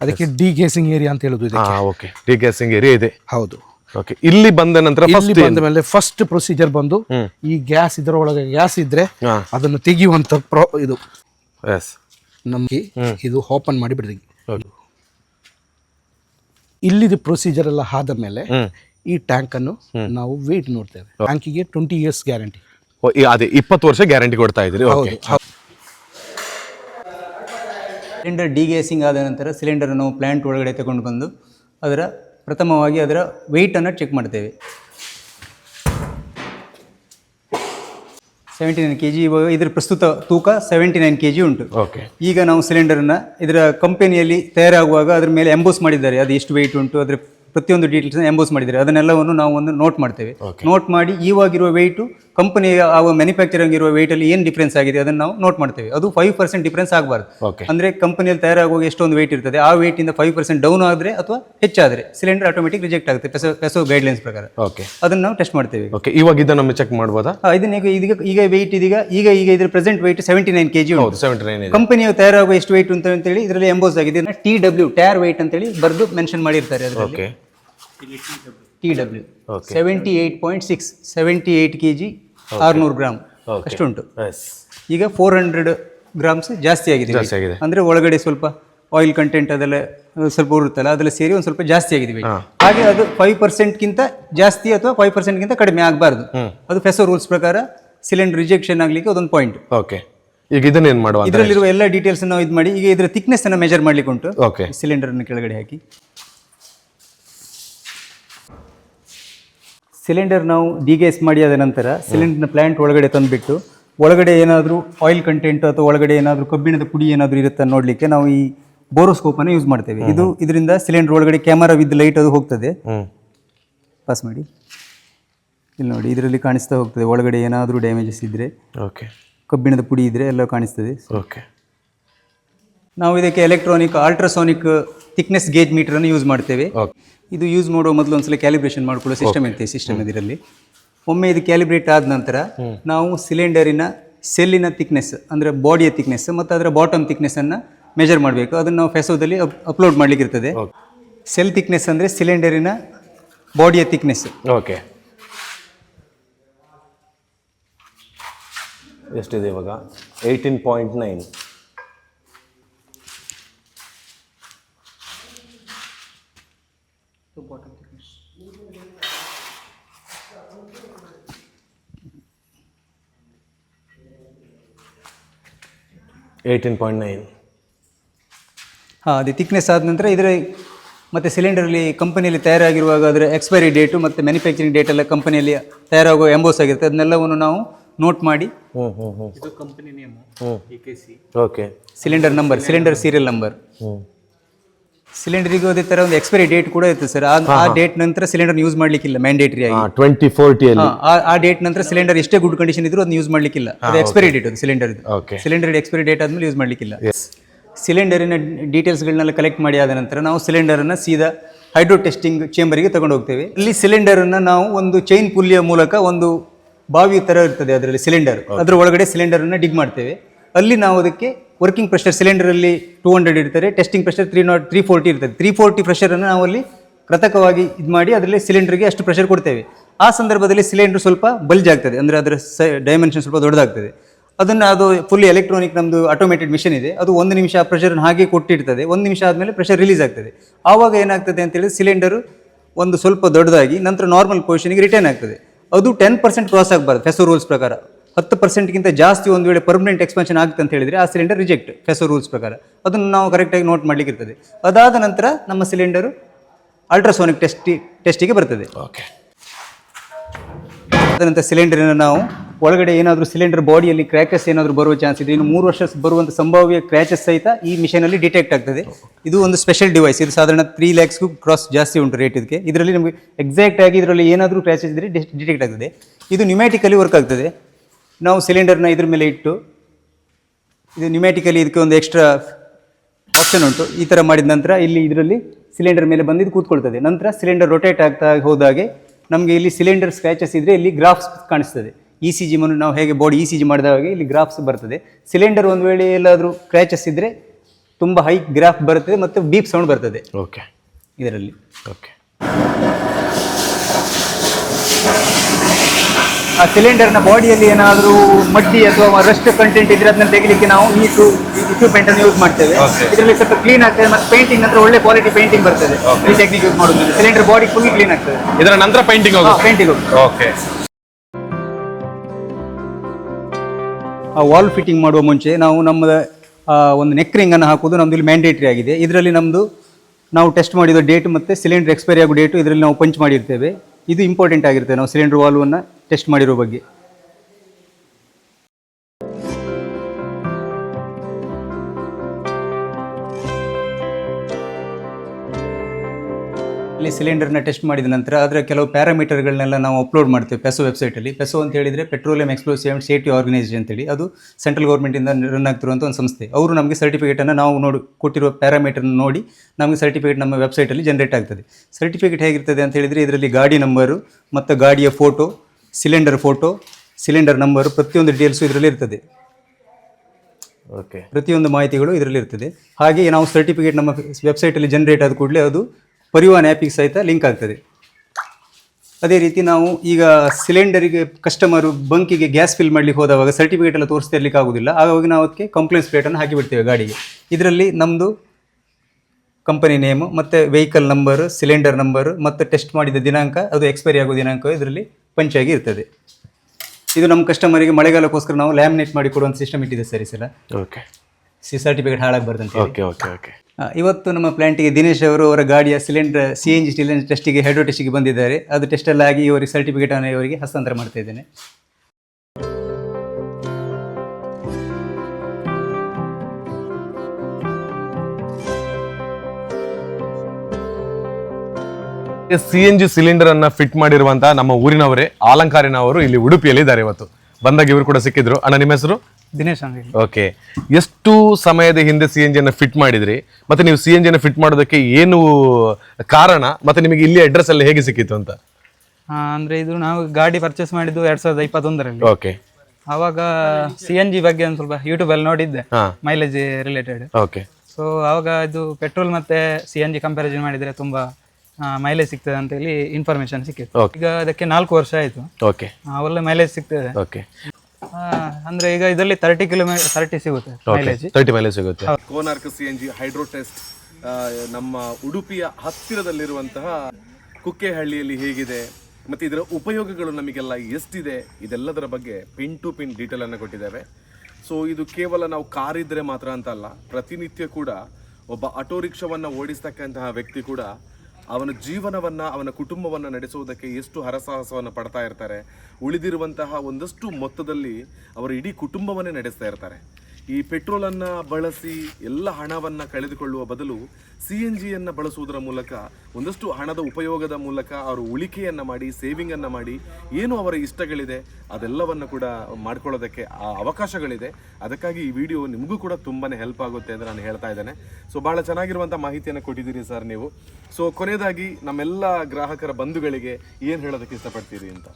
Speaker 2: ಅದಕ್ಕೆ ಡಿ ಗ್ಯಾಸಿಂಗ್ ಏರಿಯಾ ಅಂತ ಹೇಳುದು
Speaker 1: ಓಕೆ ಡಿ ಗ್ಯಾಸಿಂಗ್ ಏರಿಯಾ ಇದೆ.
Speaker 2: ಹೌದು.
Speaker 1: ಓಕೆ ಇಲ್ಲಿ ಬಂದ ನಂತರ
Speaker 2: ಇಲ್ಲಿ
Speaker 1: ಫಸ್ಟ್
Speaker 2: ಬಂದ ಮೇಲೆ ಫಸ್ಟ್ ಪ್ರೊಸೀಜರ್ ಬಂದು ಈ ಗ್ಯಾಸ್ ಇದರೊಳಗೆ ಗ್ಯಾಸ್ ಇದ್ರೆ. ಅದನ್ನು ತೆಗೆಯುವಂತ ಪ್ರೋ ಇದು
Speaker 1: ಎಸ್
Speaker 2: ನಮಗೆ ಇದು ಓಪನ್ ಮಾಡಿ ಬಿಡ್ತೀವಿ ಇಲ್ಲಿದು ಪ್ರೊಸೀಜರ್ ಎಲ್ಲ ಆದ ಮೇಲೆ ಈ ಟ್ಯಾಂಕ್ ಅನ್ನು ನಾವು ವೇಟ್ ನೋಡ್ತೇವೆ. ಟ್ಯಾಂಕಿಗೆ ಟ್ವೆಂಟಿ ಇಯರ್ಸ್ ಗ್ಯಾರಂಟಿ
Speaker 1: ಅದೇ ಇಪ್ಪತ್ತು ವರ್ಷ ಗ್ಯಾರಂಟಿ ಕೊಡ್ತಾ ಇದ್ರಿ ಓಕೆ
Speaker 5: ಸಿಲಿಂಡರ್ ಡಿಗೇಸಿಂಗ್ ಆದ ನಂತರ ಸಿಲಿಂಡರ್ ನಾವು ಪ್ಲ್ಯಾಂಟ್ ಒಳಗಡೆ ತಗೊಂಡು ಬಂದು ಅದರ ಪ್ರಥಮವಾಗಿ ಅದರ ವೆಯ್ಟನ್ನು ಚೆಕ್ ಮಾಡ್ತೇವೆ. ಸೆವೆಂಟಿ ನೈನ್ ಕೆ ಜಿ ಇವಾಗ ಇದರ ಪ್ರಸ್ತುತ ತೂಕ ಸೆವೆಂಟಿ ನೈನ್ ಕೆ ಜಿ ಉಂಟು.
Speaker 1: ಓಕೆ
Speaker 5: ಈಗ ನಾವು ಸಿಲಿಂಡರನ್ನು ಇದರ ಕಂಪನಿಯಲ್ಲಿ ತಯಾರಾಗುವಾಗ ಅದರ ಮೇಲೆ ಎಂಬೋಸ್ ಮಾಡಿದ್ದಾರೆ. ಅದು ಎಷ್ಟು ವೆಯ್ಟ್ ಉಂಟು ಅದರ ಪ್ರತಿಯೊಂದು ಡೀಟೇಲ್ಸ್ ಎಂಬೋಸ್ ಮಾಡಿದ್ದಾರೆ. ಅದನ್ನೆಲ್ಲವನ್ನು ನಾವು ಒಂದು ನೋಟ್ ಮಾಡ್ತೇವೆ. ನೋಟ್ ಮಾಡಿ ಇವಾಗಿರುವ ವೆಯ್ಟು ಕಂಪನಿ ಆ ಮ್ಯಾನುಫ್ಯಾಕ್ಚರಿಂಗ್ ಇರುವ weight ಅಲ್ಲಿ ಏನು ಡಿಫ್ರೆನ್ಸ್ ಆಗಿದೆ ಅದನ್ನು ನಾವು ನೋಟ್ ಮಾಡ್ತೇವೆ. ಅದು ಫೈವ್ ಪರ್ಸೆಂಟ್ ಡಿಫ್ರೆನ್ಸ್ ಆಗಬಾರ್ದು. ಅಂದ್ರೆ ಕಂಪನಿಯಲ್ಲಿ ತಯಾರಾಗುವಾಗ ಎಷ್ಟೊಂದು ವೆಯ್ಟ್ ಇರ್ತದೆ ಆ weight ಇಂದ ಫೈವ್ ಪರ್ಸೆಂಟ್ ಡೌನ್ ಆದರೆ ಅಥವಾ ಹೆಚ್ಚಾದರೆ ಸಿಲಿಂಡರ್ ಆಟೋಮೆಟಿಕ್ ರಿಜೆಕ್ಟ್ ಆಗುತ್ತೆ ಪೆಸೋ ಪೆಸೋ ಗೈಡ್ಲೈನ್ಸ್ ಪ್ರಕಾರ.
Speaker 1: ಓಕೆ
Speaker 5: ಅದನ್ನು ನಾವು ಟೆಸ್ಟ್ ಮಾಡ್ತೇವೆ.
Speaker 1: ಓಕೆ ಇವಾಗ ನಾವು ಚೆಕ್ ಮಾಡ್ಬೋದಾ?
Speaker 5: ಇದನ್ನ ಈಗ ಈಗ ಈಗ ವೆಯ್ಟ್ ಇದೀಗ ಈಗ ಈಗ ಇದ್ರ present weight seventy nine K G
Speaker 1: ಹೌದು ಸೆವೆಂಟಿ ನೈನ್ ಇದೆ
Speaker 5: ಕಂಪನಿಯು ತಯಾರಾಗುವ ಎಷ್ಟು ವೆಯ್ಟ್ ಅಂತ ಹೇಳಿ ಇದರಲ್ಲಿ ಎಂಬೋಸ್ ಆಗಿದೆ. ಟಿ ಡಬ್ಲ್ಯೂ ಟೈರ್ ವೆಯ್ಟ್ ಅಂತೇಳಿ ಬರೆದು ಮೆನ್ಷನ್ ಮಾಡಿರ್ತಾರೆ ಅದರಲ್ಲಿ.
Speaker 1: Okay
Speaker 5: T W seventy eight point six seventy eight K G ಆರುನೂರು ಗ್ರಾಮ್ ಅಷ್ಟುಂಟು. ಈಗ ಫೋರ್ ಹಂಡ್ರೆಡ್ ಗ್ರಾಮ್ಸ್ ಜಾಸ್ತಿ ಆಗಿದೆ. ಅಂದರೆ ಒಳಗಡೆ ಸ್ವಲ್ಪ ಆಯಿಲ್ ಕಂಟೆಂಟ್ ಅದೆಲ್ಲ ಸ್ವಲ್ಪ ಇರುತ್ತಲ್ಲ ಅದೆಲ್ಲ ಸೇರಿ ಒಂದು ಸ್ವಲ್ಪ ಜಾಸ್ತಿ ಆಗಿದೆ ಹಾಗೆ ಅದು ಫೈವ್ ಪರ್ಸೆಂಟ್ಗಿಂತ ಜಾಸ್ತಿ ಅಥವಾ ಫೈವ್ ಪರ್ಸೆಂಟ್ಗಿಂತ ಕಡಿಮೆ ಆಗಬಾರ್ದು. ಅದು ಫೆಸೋ ರೂಲ್ಸ್ ಪ್ರಕಾರ ಸಿಲಿಂಡರ್ ರಿಜೆಕ್ಷನ್ ಆಗಲಿಕ್ಕೆ ಅದೊಂದು ಪಾಯಿಂಟ್
Speaker 1: ಓಕೆ ಈಗ ಇದನ್ನೇನ್ ಮಾಡುವ ಅಂತ
Speaker 5: ಇದರಲ್ಲಿರುವ ಎಲ್ಲ ಡೀಟೇಲ್ಸ್ ನಾವು ಇದು ಮಾಡಿ ಈಗ ಇದರ ಥಿಕ್ನೆಸ್ ಅನ್ನು ಮೆಜರ್ ಮಾಡ್ಲಿಕ್ಕೆ ಉಂಟು
Speaker 1: ಓಕೆ
Speaker 5: ಸಿಲಿಂಡರ್ ಅನ್ನು ಕೆಳಗಡೆ ಹಾಕಿ. ಸಿಲಿಂಡರ್ ನಾವು ಡಿಗೇಸ್ ಮಾಡಿ ಆದ ನಂತರ ಸಿಲಿಂಡರ್ನ ಪ್ಲಾಂಟ್ ಒಳಗಡೆ ತಂದುಬಿಟ್ಟು ಒಳಗಡೆ ಏನಾದರೂ ಆಯಿಲ್ ಕಂಟೆಂಟ್ ಅಥವಾ ಒಳಗಡೆ ಏನಾದರೂ ಕಬ್ಬಿಣದ ಪುಡಿ ಏನಾದರೂ ಇರುತ್ತೆ ನೋಡಲಿಕ್ಕೆ ನಾವು ಈ ಬೋರೋಸ್ಕೋಪನ್ನು ಯೂಸ್ ಮಾಡ್ತೇವೆ. ಇದು ಇದರಿಂದ ಸಿಲಿಂಡರ್ ಒಳಗಡೆ ಕ್ಯಾಮರಾ ವಿದ್ ಲೈಟ್ ಅದು ಹೋಗ್ತದೆ. ಪಾಸ್ ಮಾಡಿ. ಇಲ್ಲಿ ನೋಡಿ ಇದರಲ್ಲಿ ಕಾಣಿಸ್ತಾ ಹೋಗ್ತದೆ. ಒಳಗಡೆ ಏನಾದರೂ ಡ್ಯಾಮೇಜಸ್ ಇದ್ದರೆ
Speaker 1: ಓಕೆ
Speaker 5: ಕಬ್ಬಿಣದ ಪುಡಿ ಇದ್ದರೆ ಎಲ್ಲ ಕಾಣಿಸ್ತದೆ.
Speaker 1: ಓಕೆ
Speaker 5: ನಾವು ಇದಕ್ಕೆ ಎಲೆಕ್ಟ್ರಾನಿಕ್ ಅಲ್ಟ್ರಾಸಾನಿಕ್ ಥಿಕ್ನೆಸ್ ಗೇಜ್ ಮೀಟರನ್ನು ಯೂಸ್ ಮಾಡ್ತೇವೆ. ಇದು ಯೂಸ್ ಮಾಡುವ ಮೊದಲು ಒಂದ್ಸಲ ಕ್ಯಾಲಿಬ್ರೇಷನ್ ಮಾಡ್ಕೊಳ್ಳೋ ಸಿಸ್ಟಮ್ ಇರುತ್ತೆ ಸಿಸ್ಟಮ್ ಇದರಲ್ಲಿ? ಒಮ್ಮೆ ಇದು ಕ್ಯಾಲಿಬ್ರೇಟ್ ಆದ ನಂತರ ನಾವು ಸಿಲಿಂಡರಿನ ಸೆಲ್ಲಿನ ಥಿಕ್ನೆಸ್ ಅಂದರೆ ಬಾಡಿಯ ಥಿಕ್ನೆಸ್ ಮತ್ತು ಅದರ ಬಾಟಮ್ ಥಿಕ್ನೆಸ್ಸನ್ನು ಮೆಜರ್ ಮಾಡಬೇಕು. ಅದನ್ನು ನಾವು ಫೆಸೋದಲ್ಲಿ ಅಪ್ಲೋಡ್ ಮಾಡಲಿಕ್ಕೆ ಇರ್ತದೆ. ಸೆಲ್ ಥಿಕ್ನೆಸ್ ಅಂದರೆ ಸಿಲಿಂಡರಿನ ಬಾಡಿಯ ಥಿಕ್ನೆಸ್
Speaker 1: ಓಕೆ ಎಷ್ಟಿದೆ ಇವಾಗ? Eighteen point nine eighteen point nine
Speaker 5: ಹಾಂ ಅದು ಥಿಕ್ನೆಸ್ ಆದ ನಂತರ ಇದರ ಮತ್ತು ಸಿಲಿಂಡರಲ್ಲಿ ಕಂಪನಿಯಲ್ಲಿ ತಯಾರಾಗಿರುವಾಗ ಅದರ ಎಕ್ಸ್ಪೈರಿ ಡೇಟು ಮತ್ತು ಮ್ಯಾನುಫ್ಯಾಕ್ಚರಿಂಗ್ ಡೇಟ್ ಎಲ್ಲ ಕಂಪನಿಯಲ್ಲಿ ತಯಾರಾಗುವ ಎಂಬೋಸ್ ಆಗಿರುತ್ತೆ. ಅದನ್ನೆಲ್ಲವನ್ನು ನಾವು ನೋಟ್ ಮಾಡಿ
Speaker 1: ಇದು ಕಂಪನಿ ಹ್ಞೂ okay
Speaker 5: cylinder number cylinder serial number ಸಿಲಿಂಡರಿಗೆ ಅದೇ ಥರ ಒಂದು ಎಕ್ಸ್ಪೈರಿ ಡೇಟ್ ಕೂಡ ಇರುತ್ತೆ ಸರ್ ಆ ಡೇಟ್ ನಂತರ ಸಿಲಿಂಡರ್ ಯೂಸ್ ಮಾಡ್ಲಿಕ್ಕಿಲ್ಲ ಮ್ಯಾಂಡೇಟರಿ ಆಗಿ.
Speaker 1: ಟ್ವೆಂಟಿ ಫೋರ್ಟಿಯಲ್ಲಿ
Speaker 5: ಆ- ಡೇಟ್ ನಂತರ ಸಿಲಿಂಡರ್ ಎಷ್ಟೇ ಗುಡ್ ಕಂಡೀಷನ್ ಇದ್ರೂ ಅದನ್ನ ಯೂಸ್ ಮಾಡ್ಲಿಕ್ಕಿಲ್ಲ. ಅದು ಎಕ್ಸ್ಪೈರಿ ಡೇಟ್ ಅದು ಸಿಲಿಂಡರ್. ಸಿಲಿಂಡರ್ ಎಕ್ಸ್ಪೈರಿ ಡೇಟ್ ಆದ್ಮೇಲೆ ಯೂಸ್ ಮಾಡ್ಲಿಕ್ಕಿಲ್ಲ. ಸಿಲಿಂಡರಿನ ಡೀಟೇಲ್ಸ್ಗಳನ್ನೆಲ್ಲ ಕಲೆಕ್ಟ್ ಮಾಡಿ ಆದ ನಂತರ ನಾವು ಸಿಲಿಂಡರನ್ನು ಸೀದಾ ಹೈಡ್ರೋ ಟೆಸ್ಟಿಂಗ್ ಚೇಂಬರಿಗೆ ತಗೊಂಡು ಹೋಗ್ತೇವೆ. ಇಲ್ಲಿ ಸಿಲಿಂಡರನ್ನು ನಾವು ಒಂದು ಚೈನ್ ಪುಲ್ಯ ಮೂಲಕ ಒಂದು ಬಾವಿ ಥರ ಇರ್ತದೆ ಅದರಲ್ಲಿ ಸಿಲಿಂಡರ್ ಅದರ ಒಳಗಡೆ ಸಿಲಿಂಡರನ್ನು ಡಿಗ್ ಮಾಡ್ತೇವೆ. ಅಲ್ಲಿ ನಾವು ಅದಕ್ಕೆ ವರ್ಕಿಂಗ್ ಪ್ರೆಷರ್ ಸಿಲಿಂಡರಲ್ಲಿ ಟೂ ಹಂಡ್ರೆಡ್ ಇರ್ತಾರೆ testing pressure three not three forty ಇರ್ತದೆ. ತ್ರೀ ಫೋರ್ಟಿ ಪ್ರೆಷರನ್ನು ನಾವು ಅಲ್ಲಿ ಕೃತಕವಾಗಿ ಇದು ಮಾಡಿ ಅದರಲ್ಲಿ ಸಿಲಿಂಡರ್ಗೆ ಅಷ್ಟು ಪ್ರೆಷರ್ ಕೊಡ್ತೇವೆ. ಆ ಸಂದರ್ಭದಲ್ಲಿ ಸಿಲಿಂಡರ್ ಸ್ವಲ್ಪ ಬಲ್ಜ್ ಆಗ್ತದೆ, ಅಂದರೆ ಅದರ ಸ ಡೈಮೆನ್ಷನ್ ಸ್ವಲ್ಪ ದೊಡ್ಡದಾಗ್ತದೆ. ಅದನ್ನು ಅದು ಫುಲ್ಲಿ ಎಲೆಕ್ಟ್ರಾನಿಕ್ ನಮ್ಮದು ಆಟೋಮೇಟೆಡ್ ಮಿಷನ್ ಇದೆ. ಅದು ಒಂದು ನಿಮಿಷ ಪ್ರೆಷರ್ನ ಹಾಗೆ ಕೊಟ್ಟಿರ್ತದೆ, ಒಂದು ನಿಮಿಷ ಆದಮೇಲೆ ಪ್ರೆಷರ್ ರಿಲೀಸ್ ಆಗ್ತದೆ. ಆವಾಗ ಏನಾಗ್ತದೆ ಅಂತ ಹೇಳಿದ್ರೆ ಸಿಲಿಂಡರು ಒಂದು ಸ್ವಲ್ಪ ದೊಡ್ಡದಾಗಿ ನಂತರ ನಾರ್ಮಲ್ ಪೊಸಿಷನ್ಗೆ ರಿಟರ್ನ್ ಆಗ್ತದೆ. ಅದು ಟೆನ್ ಪರ್ಸೆಂಟ್ ಕ್ರಾಸ್ ಆಗಬಾರ್ದು ಫೆಸೋ ರೂಲ್ಸ್ ಪ್ರಕಾರ. ಹತ್ತು ಪರ್ಸೆಂಟ್ಗಿಂತ ಜಾಸ್ತಿ ಒಂದು ವೇಳೆ ಪರ್ಮನೆಂಟ್ ಎಕ್ಸ್ಪೆನ್ಷನ್ ಆಗುತ್ತೆ ಅಂತ ಹೇಳಿದರೆ ಆ ಸಿಲಿಂಡರ್ ರಿಜೆಕ್ಟ್ ಫೆಸೋ ರೂಲ್ಸ್ ಪ್ರಕಾರ. ಅದನ್ನು ನಾವು ಕರೆಕ್ಟಾಗಿ ನೋಟ್ ಮಾಡ್ಲಿಕ್ಕೆ ಇರ್ತದೆ. ಅದಾದ ನಂತರ ನಮ್ಮ ಸಿಲಿಂಡರು ಅಲ್ಟ್ರಾಸೋನಿಕ್ ಟೆಸ್ಟಿ ಟೆಸ್ಟಿಗೆ ಬರ್ತದೆ.
Speaker 1: ಓಕೆ
Speaker 5: ಅದನಂತರ ಸಿಲಿಂಡರನ್ನು ನಾವು ಒಳಗಡೆ ಏನಾದರೂ ಸಿಲಿಂಡರ್ ಬಾಡಿಯಲ್ಲಿ ಕ್ರ್ಯಾಕಸ್ ಏನಾದರೂ ಬರುವ ಚಾನ್ಸ್ ಇದೆ ಇನ್ನು ಮೂರು ವರ್ಷ ಬರುವಂಥ ಸಂಭಾವ್ಯ ಕ್ರ್ಯಾಚಸ್ ಸಹಿತ ಈ ಮಿಷನಲ್ಲಿ ಡಿಟೆಕ್ಟ್ ಆಗ್ತದೆ. ಇದು ಒಂದು ಸ್ಪೆಷಲ್ ಡಿವೈಸ್ ಇದು ಸಾಧಾರಣ ತ್ರೀ ಲ್ಯಾಕ್ಸ್ಗೂ ಕ್ರಾಸ್ ಜಾಸ್ತಿ ಉಂಟು ರೇಟ್ ಇದಕ್ಕೆ. ಇದರಲ್ಲಿ ನಮಗೆ ಎಕ್ಸಾಕ್ಟ್ ಆಗಿ ಇದರಲ್ಲಿ ಏನಾದರೂ ಕ್ರ್ಯಾಚಸ್ ಇದ್ದರೆ ಡಿಟೆಕ್ಟ್ ಆಗ್ತದೆ. ಇದು ನ್ಯೂಮ್ಯಾಟಿಕಲಿ ವರ್ಕ್ ಆಗ್ತದೆ. ನಾವು ಸಿಲಿಂಡರ್ನ ಇದ್ರ ಮೇಲೆ ಇಟ್ಟು ಇದು ನ್ಯೂಮ್ಯಾಟಿಕಲಿ ಇದಕ್ಕೆ ಒಂದು ಎಕ್ಸ್ಟ್ರಾ ಆಪ್ಷನ್ ಉಂಟು. ಈ ಥರ ಮಾಡಿದ ನಂತರ ಇಲ್ಲಿ ಇದರಲ್ಲಿ ಸಿಲಿಂಡರ್ ಮೇಲೆ ಬಂದು ಇದು ಕೂತ್ಕೊಳ್ತದೆ. ನಂತರ ಸಿಲಿಂಡರ್ ರೊಟೇಟ್ ಆಗ್ತಾ ಹೋದಾಗೆ ನಮಗೆ ಇಲ್ಲಿ ಸಿಲಿಂಡರ್ ಸ್ಕ್ರ್ಯಾಚಸ್ ಇದ್ದರೆ ಇಲ್ಲಿ ಗ್ರಾಫ್ಸ್ ಕಾಣಿಸ್ತದೆ. ಇ ಸಿ ಜಿ ಮನು ನಾವು ಹೇಗೆ ಬಾಡಿ ಇ ಸಿ ಜಿ ಮಾಡಿದಾಗ ಇಲ್ಲಿ ಗ್ರಾಫ್ಸ್ ಬರ್ತದೆ. ಸಿಲಿಂಡರ್ ಒಂದು ವೇಳೆ ಎಲ್ಲಾದರೂ ಕ್ರ್ಯಾಚಸ್ ಇದ್ದರೆ ತುಂಬ ಹೈ ಗ್ರಾಫ್ ಬರ್ತದೆ ಮತ್ತು ಬೀಪ್ ಸೌಂಡ್ ಬರ್ತದೆ.
Speaker 1: ಓಕೆ
Speaker 5: ಇದರಲ್ಲಿ.
Speaker 1: ಓಕೆ
Speaker 5: ಆ ಸಿಲಿಂಡರ್ನ ಬಾಡಿಯಲ್ಲಿ ಏನಾದರೂ ಮಡ್ಡಿ ಅಥವಾ ರಸ್ಟ್ ಕಂಟೆಂಟ್ ಇದ್ರೆ ಅದನ್ನ ತೆಗಿಲಿಕ್ಕೆ ನಾವು ಈ ಇಕ್ವಿಪ್ಮೆಂಟ್ ಅನ್ನು ಯೂಸ್ ಮಾಡ್ತೇವೆ. ಇದರಲ್ಲಿ ಸ್ವಲ್ಪ ಕ್ಲೀನ್ ಆಗ್ತದೆ ಮತ್ತೆ ಪೇಂಟಿಂಗ್ ನಂತರ ಒಳ್ಳೆ ಕ್ವಾಲಿಟಿ ಪೇಂಟಿಂಗ್ ಬರ್ತದೆ. ಈ ಟೆಕ್ನಿಕ್ ಯೂಸ್ ಮಾಡೋದ್ರಿಂದ ಸಿಲಿಂಡರ್ ಬಾಡಿ ಫುಲ್ ಕ್ಲೀನ್ ಆಗ್ತದೆ.
Speaker 1: ಇದರ ನಂತರ ಪೇಂಟಿಂಗ್
Speaker 5: ಪೇಂಟಿಂಗ್
Speaker 1: ಓಕೆ
Speaker 5: ಆ ವಾಲ್ ಫಿಟ್ಟಿಂಗ್ ಮಾಡುವ ಮುಂಚೆ ನಾವು ನಮ್ಮ ಒಂದು ನೆಕ್ ರಿಂಗ್ ಅನ್ನು ಹಾಕೋದು ನಮ್ದು ಇಲ್ಲಿ ಮ್ಯಾಂಡೇಟರಿ ಆಗಿದೆ. ಇದರಲ್ಲಿ ನಮ್ಮದು ನಾವು ಟೆಸ್ಟ್ ಮಾಡಿದ ಡೇಟ್ ಮತ್ತು ಸಿಲಿಂಡರ್ ಎಕ್ಸ್ಪೈರಿ ಆಗೋ ಡೇಟು ಇದರಲ್ಲಿ ನಾವು ಪಂಚ್ ಮಾಡಿರ್ತೇವೆ. ಇದು ಇಂಪಾರ್ಟೆಂಟ್ ಆಗಿರುತ್ತೆ. ನಾವು ಸಿಲಿಂಡರ್ ವಾಲ್ವನ್ನು ಟೆಸ್ಟ್ ಮಾಡಿರೋ ಬಗ್ಗೆ. ಇಲ್ಲಿ ಸಿಲಿಂಡರ್ನ ಟೆಸ್ಟ್ ಮಾಡಿದ ನಂತರ ಅದರ ಕೆಲವು ಪ್ಯಾರಾಮೀಟರ್ಗಳನ್ನೆಲ್ಲ ನಾವು ಅಪ್ಲೋಡ್ ಮಾಡ್ತೇವೆ ಪೆಸೋ ವೆಬ್ಸೈಟಲ್ಲಿ. ಪೆಸೋ ಅಂತ ಹೇಳಿದರೆ petroleum explosive and safety organisation ಅಂತೇಳಿ ಅದು ಸೆಂಟ್ರಲ್ ಗೌರ್ಮೆಂಟಿಂದ ರನ್ ಆಗ್ತಿರುವಂಥ ಒಂದು ಸಂಸ್ಥೆ. ಅವರು ನಮಗೆ ಸರ್ಟಿಫಿಕೇಟನ್ನು ನಾವು ನೋಡಿ ಕೊಟ್ಟಿರುವ ಪ್ಯಾರಾಮೀಟರ್ನ ನೋಡಿ ನಮಗೆ ಸರ್ಟಿಫಿಕೇಟ್ ನಮ್ಮ ವೆಬ್ಸೈಟಲ್ಲಿ ಜನರೇಟ್ ಆಗ್ತದೆ. ಸರ್ಟಿಫಿಕೇಟ್ ಹೇಗಿರ್ತದೆ ಅಂತ ಹೇಳಿದರೆ ಇದರಲ್ಲಿ ಗಾಡಿ ನಂಬರು ಮತ್ತು ಗಾಡಿಯ photo cylinder photo cylinder number ಪ್ರತಿಯೊಂದು ಡೀಟೇಲ್ಸು ಇದರಲ್ಲಿ ಇರ್ತದೆ.
Speaker 1: ಓಕೆ.
Speaker 5: ಪ್ರತಿಯೊಂದು ಮಾಹಿತಿಗಳು ಇದರಲ್ಲಿ ಇರ್ತದೆ. ಹಾಗೆ ನಾವು ಸರ್ಟಿಫಿಕೇಟ್ ನಮ್ಮ ವೆಬ್ಸೈಟಲ್ಲಿ ಜನರೇಟ್ ಆದ ಕೂಡಲೇ ಅದು ಪರಿವಾಹನ್ ಆ್ಯಪಿಗೆ ಸಹಿತ ಲಿಂಕ್ ಆಗ್ತದೆ. ಅದೇ ರೀತಿ ನಾವು ಈಗ ಸಿಲಿಂಡರಿಗೆ ಕಸ್ಟಮರು ಬಂಕಿಗೆ ಗ್ಯಾಸ್ ಫಿಲ್ ಮಾಡಲಿಕ್ಕೆ ಹೋದಾಗ ಸರ್ಟಿಫಿಕೇಟ್ ಎಲ್ಲ ತೋರಿಸ್ತಾ ಇರ್ಲಿಕ್ಕೆ ಆಗೋದಿಲ್ಲ. ಹಾಗಾಗಿ ನಾವು ಅದಕ್ಕೆ ಕಂಪ್ಲೇಂಟ್ಸ್ ಪ್ಲೇಟನ್ನು ಹಾಕಿಬಿಡ್ತೇವೆ ಗಾಡಿಗೆ. ಇದರಲ್ಲಿ ನಮ್ಮದು ಕಂಪನಿ ನೇಮು ಮತ್ತು ವೆಹಿಕಲ್ ನಂಬರು ಸಿಲಿಂಡರ್ ನಂಬರು ಮತ್ತು ಟೆಸ್ಟ್ ಮಾಡಿದ ದಿನಾಂಕ, ಅದು ಎಕ್ಸ್ಪೈರಿ ಆಗೋ ದಿನಾಂಕ ಇದರಲ್ಲಿ ಪಂಚಾಗಿ ಇರ್ತದೆ. ಇದು ನಮ್ಮ ಕಸ್ಟಮರಿಗೆ ಮಳೆಗಾಲಕ್ಕೋಸ್ಕರ ನಾವು ಲ್ಯಾಮಿನೇಟ್ ಮಾಡಿ ಕೊಡುವಂಥ ಸಿಸ್ಟಮ್ ಇಟ್ಟಿದೆ ಸರಿ ಸಲ
Speaker 1: ಓಕೆ
Speaker 5: ಸಿ ಸರ್ಟಿಫಿಕೇಟ್ ಹಾಳಾಗಬಾರ್ದಂತ
Speaker 1: ಓಕೆ ಓಕೆ ಓಕೆ
Speaker 5: ಇವತ್ತು ನಮ್ಮ ಪ್ಲಾಂಟಿಗೆ ದಿನೇಶ್ ಅವರು ಅವರ ಗಾಡಿಯ cylinder C N G cylinder ಟೆಸ್ಟಿಗೆ ಹೆಡ್ ಟೆಸ್ಟಿಗೆ ಬಂದಿದ್ದಾರೆ. ಅದು ಟೆಸ್ಟ್ ಎಲ್ಲ ಆಗಿ ಇವರಿಗೆ ಸರ್ಟಿಫಿಕೇಟ್ ಅನ್ನು ಇವರಿಗೆ ಹಸ್ತಾಂತರ ಮಾಡ್ತಾ ಇದ್ದೇನೆ.
Speaker 1: ಸಿ ಎನ್ ಜಿ ಸಿಲಿಂಡರ್ ಅನ್ನ ಫಿಟ್ ಮಾಡಿರುವಂತಹ ನಮ್ಮ ಊರಿನವರೇ ಅಲಂಕಾರಿನವರು ಇಲ್ಲಿ ಉಡುಪಿಯಲ್ಲಿ ಇದ್ದಾರೆ ಇವತ್ತು. ಬಂದಾಗ ಇವರು ಕೂಡ ಸಿಕ್ಕಿದ್ರು. ಅಣ್ಣ ನಿಮ್ಮ ಹೆಸರು?
Speaker 3: ದಿನೇಶ್ ಅಂಗಡಿ
Speaker 1: ಓಕೆ. ಎಷ್ಟು ಸಮಯದ ಹಿಂದೆ ಸಿ ಎನ್ ಜಿಯನ್ನು ಫಿಟ್ ಮಾಡಿದ್ರಿ? ಮತ್ತೆ ನೀವು ಸಿ ಎನ್ ಜಿಯನ್ನು ಫಿಟ್ ಮಾಡೋದಕ್ಕೆ ಏನು ಕಾರಣ? ಮತ್ತೆ ನಿಮಗೆ ಇಲ್ಲಿ ಅಡ್ರೆಸ್ ಅಲ್ಲಿ ಹೇಗೆ ಸಿಕ್ಕಿತ್ತು ಅಂತ?
Speaker 3: ಆ, ಅಂದ್ರೆ ಇದು ನಾವು ಗಾಡಿ ಪರ್ಚೇಸ್ ಮಾಡಿದ್ದು ಎರಡ್ ಸಾವಿರದ ಇಪ್ಪತ್ತೊಂದರಲ್ಲಿ.
Speaker 1: ಓಕೆ.
Speaker 3: ಅವಾಗ ಸಿ ಎನ್ ಜಿ ಬಗ್ಗೆ ಒಂದು ಸ್ವಲ್ಪ ಯೂಟ್ಯೂಬ್ ಅಲ್ಲಿ ನೋಡಿದ್ದೆ
Speaker 1: ಹಾ.
Speaker 3: Mileage related
Speaker 1: okay.
Speaker 3: ಸೊ ಅವಾಗ ಇದು ಪೆಟ್ರೋಲ್ ಮತ್ತೆ ಸಿ ಎನ್ ಜಿ ಕಂಪ್ಯಾರಿಸನ್ ಮಾಡಿದ್ರೆ ತುಂಬಾ ಮೈಲೇಜ್ ಸಿಗ್ತದೆ ಅಂತ ಹೇಳಿ ಇನ್ಫಾರ್ಮೇಶನ್ ಸಿಕ್ಕಿತ್ತು. ಈಗ ಅದಕ್ಕೆ ನಾಲ್ಕು ವರ್ಷ ಆಯ್ತು.
Speaker 1: ಓಕೆ.
Speaker 3: ಆ, ಒಳ್ಳೆ ಮೈಲೇಜ್ ಸಿಗ್ತದೆ.
Speaker 1: ಓಕೆ.
Speaker 3: ಅಂದ್ರೆ ಈಗ ಇದರಲ್ಲಿ ತರ್ಟಿ ಕಿಲೋಮೀಟರ್ ತರ್ಟಿ ಸಿಗುತ್ತೆ ಮೈಲೇಜ್
Speaker 1: ತರ್ಟಿ ಮೈಲೇಜ್ ಸಿಗುತ್ತೆ.
Speaker 4: Konark C N G hydro test ನಮ್ಮ ಉಡುಪಿಯ ಹತ್ತಿರದಲ್ಲಿರುವಂತಹ ಕುಕ್ಕೆಹಳ್ಳಿಯಲ್ಲಿ ಹೇಗಿದೆ ಮತ್ತು ಇದರ ಉಪಯೋಗಗಳು ನಮಗೆಲ್ಲ ಎಷ್ಟಿದೆ ಇದೆಲ್ಲದರ ಬಗ್ಗೆ ಪಿನ್ ಟು ಪಿನ್ ಡೀಟೇಲ್ ಅನ್ನು ಕೊಟ್ಟಿದ್ದೇವೆ ಸೊ ಇದು ಕೇವಲ ನಾವು ಕಾರ್ ಇದ್ರೆ ಮಾತ್ರ ಅಂತ ಅಲ್ಲ ಪ್ರತಿನಿತ್ಯ ಕೂಡ ಒಬ್ಬ ಆಟೋ ರಿಕ್ಷಾವನ್ನು ಓಡಿಸ್ತಕ್ಕಂತಹ ವ್ಯಕ್ತಿ ಕೂಡ ಅವನ ಜೀವನವನ್ನ, ಅವನ ಕುಟುಂಬವನ್ನ ನಡೆಸುವುದಕ್ಕೆ ಎಷ್ಟು ಹರಸಾಹಸವನ್ನು ಪಡ್ತಾ ಇರ್ತಾರೆ. ಉಳಿದಿರುವಂತಹ ಒಂದಷ್ಟು ಮೊತ್ತದಲ್ಲಿ ಅವರ ಇಡೀ ಕುಟುಂಬವನ್ನೇ ನಡೆಸ್ತಾ ಇರ್ತಾರೆ. ಈ ಪೆಟ್ರೋಲನ್ನು ಬಳಸಿ ಎಲ್ಲ ಹಣವನ್ನು ಕಳೆದುಕೊಳ್ಳುವ ಬದಲು ಸಿ ಎನ್ ಜಿಯನ್ನು ಬಳಸುವುದರ ಮೂಲಕ ಒಂದಷ್ಟು ಹಣದ ಉಪಯೋಗದ ಮೂಲಕ ಅವರು ಉಳಿಕೆಯನ್ನು ಮಾಡಿ, ಸೇವಿಂಗನ್ನು ಮಾಡಿ ಏನು ಅವರ ಇಷ್ಟಗಳಿದೆ ಅದೆಲ್ಲವನ್ನು ಕೂಡ ಮಾಡ್ಕೊಳ್ಳೋದಕ್ಕೆ ಆ ಅವಕಾಶಗಳಿದೆ. ಅದಕ್ಕಾಗಿ ಈ ವಿಡಿಯೋ ನಿಮಗೂ ಕೂಡ ತುಂಬಾ ಹೆಲ್ಪ್ ಆಗುತ್ತೆ ಅಂತ ನಾನು ಹೇಳ್ತಾ ಇದ್ದೇನೆ. ಸೊ ಭಾಳ ಚೆನ್ನಾಗಿರುವಂಥ ಮಾಹಿತಿಯನ್ನು ಕೊಟ್ಟಿದ್ದೀರಿ ಸರ್ ನೀವು. ಸೊ, ಕೊನೆಯದಾಗಿ ನಮ್ಮೆಲ್ಲ ಗ್ರಾಹಕರ ಬಂಧುಗಳಿಗೆ ಏನು ಹೇಳೋದಕ್ಕೆ ಇಷ್ಟಪಡ್ತೀರಿ ಅಂತ?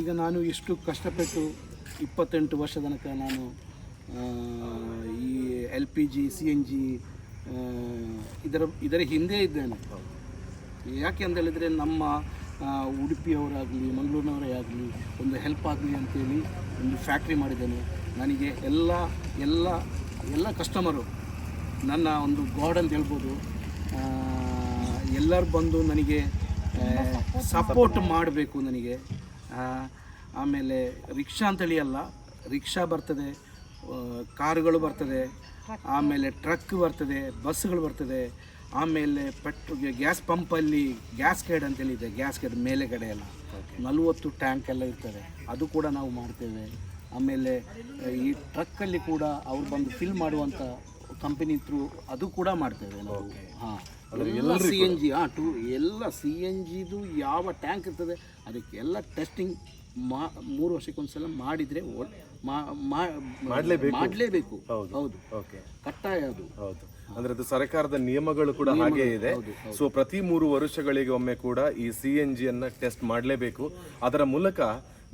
Speaker 2: ಈಗ ನಾನು ಇಷ್ಟು ಕಷ್ಟಪಟ್ಟು ಇಪ್ಪತ್ತೆಂಟು ವರ್ಷ ತನಕ ನಾನು ಈ L P G, C N G ಇದರ ಇದರ ಹಿಂದೆ ಇದ್ದೇನೆ. ಯಾಕೆ ಅಂತ ಹೇಳಿದರೆ ನಮ್ಮ ಉಡುಪಿಯವರಾಗಲಿ ಮಂಗಳೂರಿನವರೇ ಆಗಲಿ ಒಂದು ಹೆಲ್ಪ್ ಆಗಲಿ ಅಂತೇಳಿ ಒಂದು ಫ್ಯಾಕ್ಟ್ರಿ ಮಾಡಿದ್ದೇನೆ. ನನಗೆ ಎಲ್ಲ ಎಲ್ಲ ಎಲ್ಲ ಕಸ್ಟಮರು ನನ್ನ ಒಂದು ಗಾಡ್ ಅಂತ ಹೇಳ್ಬೋದು ಎಲ್ಲರೂ ಬಂದು ನನಗೆ ಸಪೋರ್ಟ್ ಮಾಡಬೇಕು ನನಗೆ. ಆಮೇಲೆ ರಿಕ್ಷಾ ಅಂತೇಳಿ ಅಲ್ಲ, ರಿಕ್ಷಾ ಬರ್ತದೆ. ಕಾರುಗಳು ಬರ್ತದೆ ಆಮೇಲೆ ಟ್ರಕ್ ಬರ್ತದೆ ಬಸ್ಗಳು ಬರ್ತದೆ ಆಮೇಲೆ ಪೆಟ್ರೋ ಗ್ಯಾಸ್ ಪಂಪಲ್ಲಿ ಗ್ಯಾಸ್ ಕೇಡ್ ಅಂತೇಳಿ ಇದೆ ಗ್ಯಾಸ್ ಕೇಡ್ ಮೇಲೆ ಕಡೆ ಎಲ್ಲ ನಲವತ್ತು ಟ್ಯಾಂಕ್ ಎಲ್ಲ ಇರ್ತದೆ. ಅದು ಕೂಡ ನಾವು ಮಾಡ್ತೇವೆ. ಆಮೇಲೆ ಈ ಟ್ರಕ್ಕಲ್ಲಿ ಕೂಡ ಅವ್ರು ಬಂದು ಫಿಲ್ ಮಾಡುವಂಥ ಕಂಪನಿ ಥ್ರೂ ಅದು ಕೂಡ ಮಾಡ್ತೇವೆ ನಾವು. ಹಾಂ. ಎಲ್ಲ ಸಿ ಎನ್ ಜಿ ಹಾಂ ಟು ಎಲ್ಲ ಸಿ ಎನ್ ಜಿದು ಯಾವ ಟ್ಯಾಂಕ್ ಇರ್ತದೆ ಅದಕ್ಕೆ ಎಲ್ಲ ಟೆಸ್ಟಿಂಗ್ ಮಾ ಮೂರು ವರ್ಷಕ್ಕೊಂದ್ಸಲ ಮಾಡಿದರೆ ಮಾಡಲೇಬೇಕು. ಮಾಡಲೇಬೇಕು. ಹೌದು.
Speaker 1: ಓಕೆ.
Speaker 2: ಕಟ್ಟಾಯ ಅದು.
Speaker 1: ಹೌದು. ಅಂದ್ರೆ ಅದು ಸರ್ಕಾರದ ನಿಯಮಗಳು ಕೂಡ ಹಾಗೆ ಇದೆ. ಸೊ ಪ್ರತಿ ಮೂರು ವರ್ಷಗಳಿಗೆ ಒಮ್ಮೆ ಕೂಡ ಈ ಸಿ ಎನ್ ಜಿಯನ್ನು ಟೆಸ್ಟ್ ಮಾಡಲೇಬೇಕು. ಅದರ ಮೂಲಕ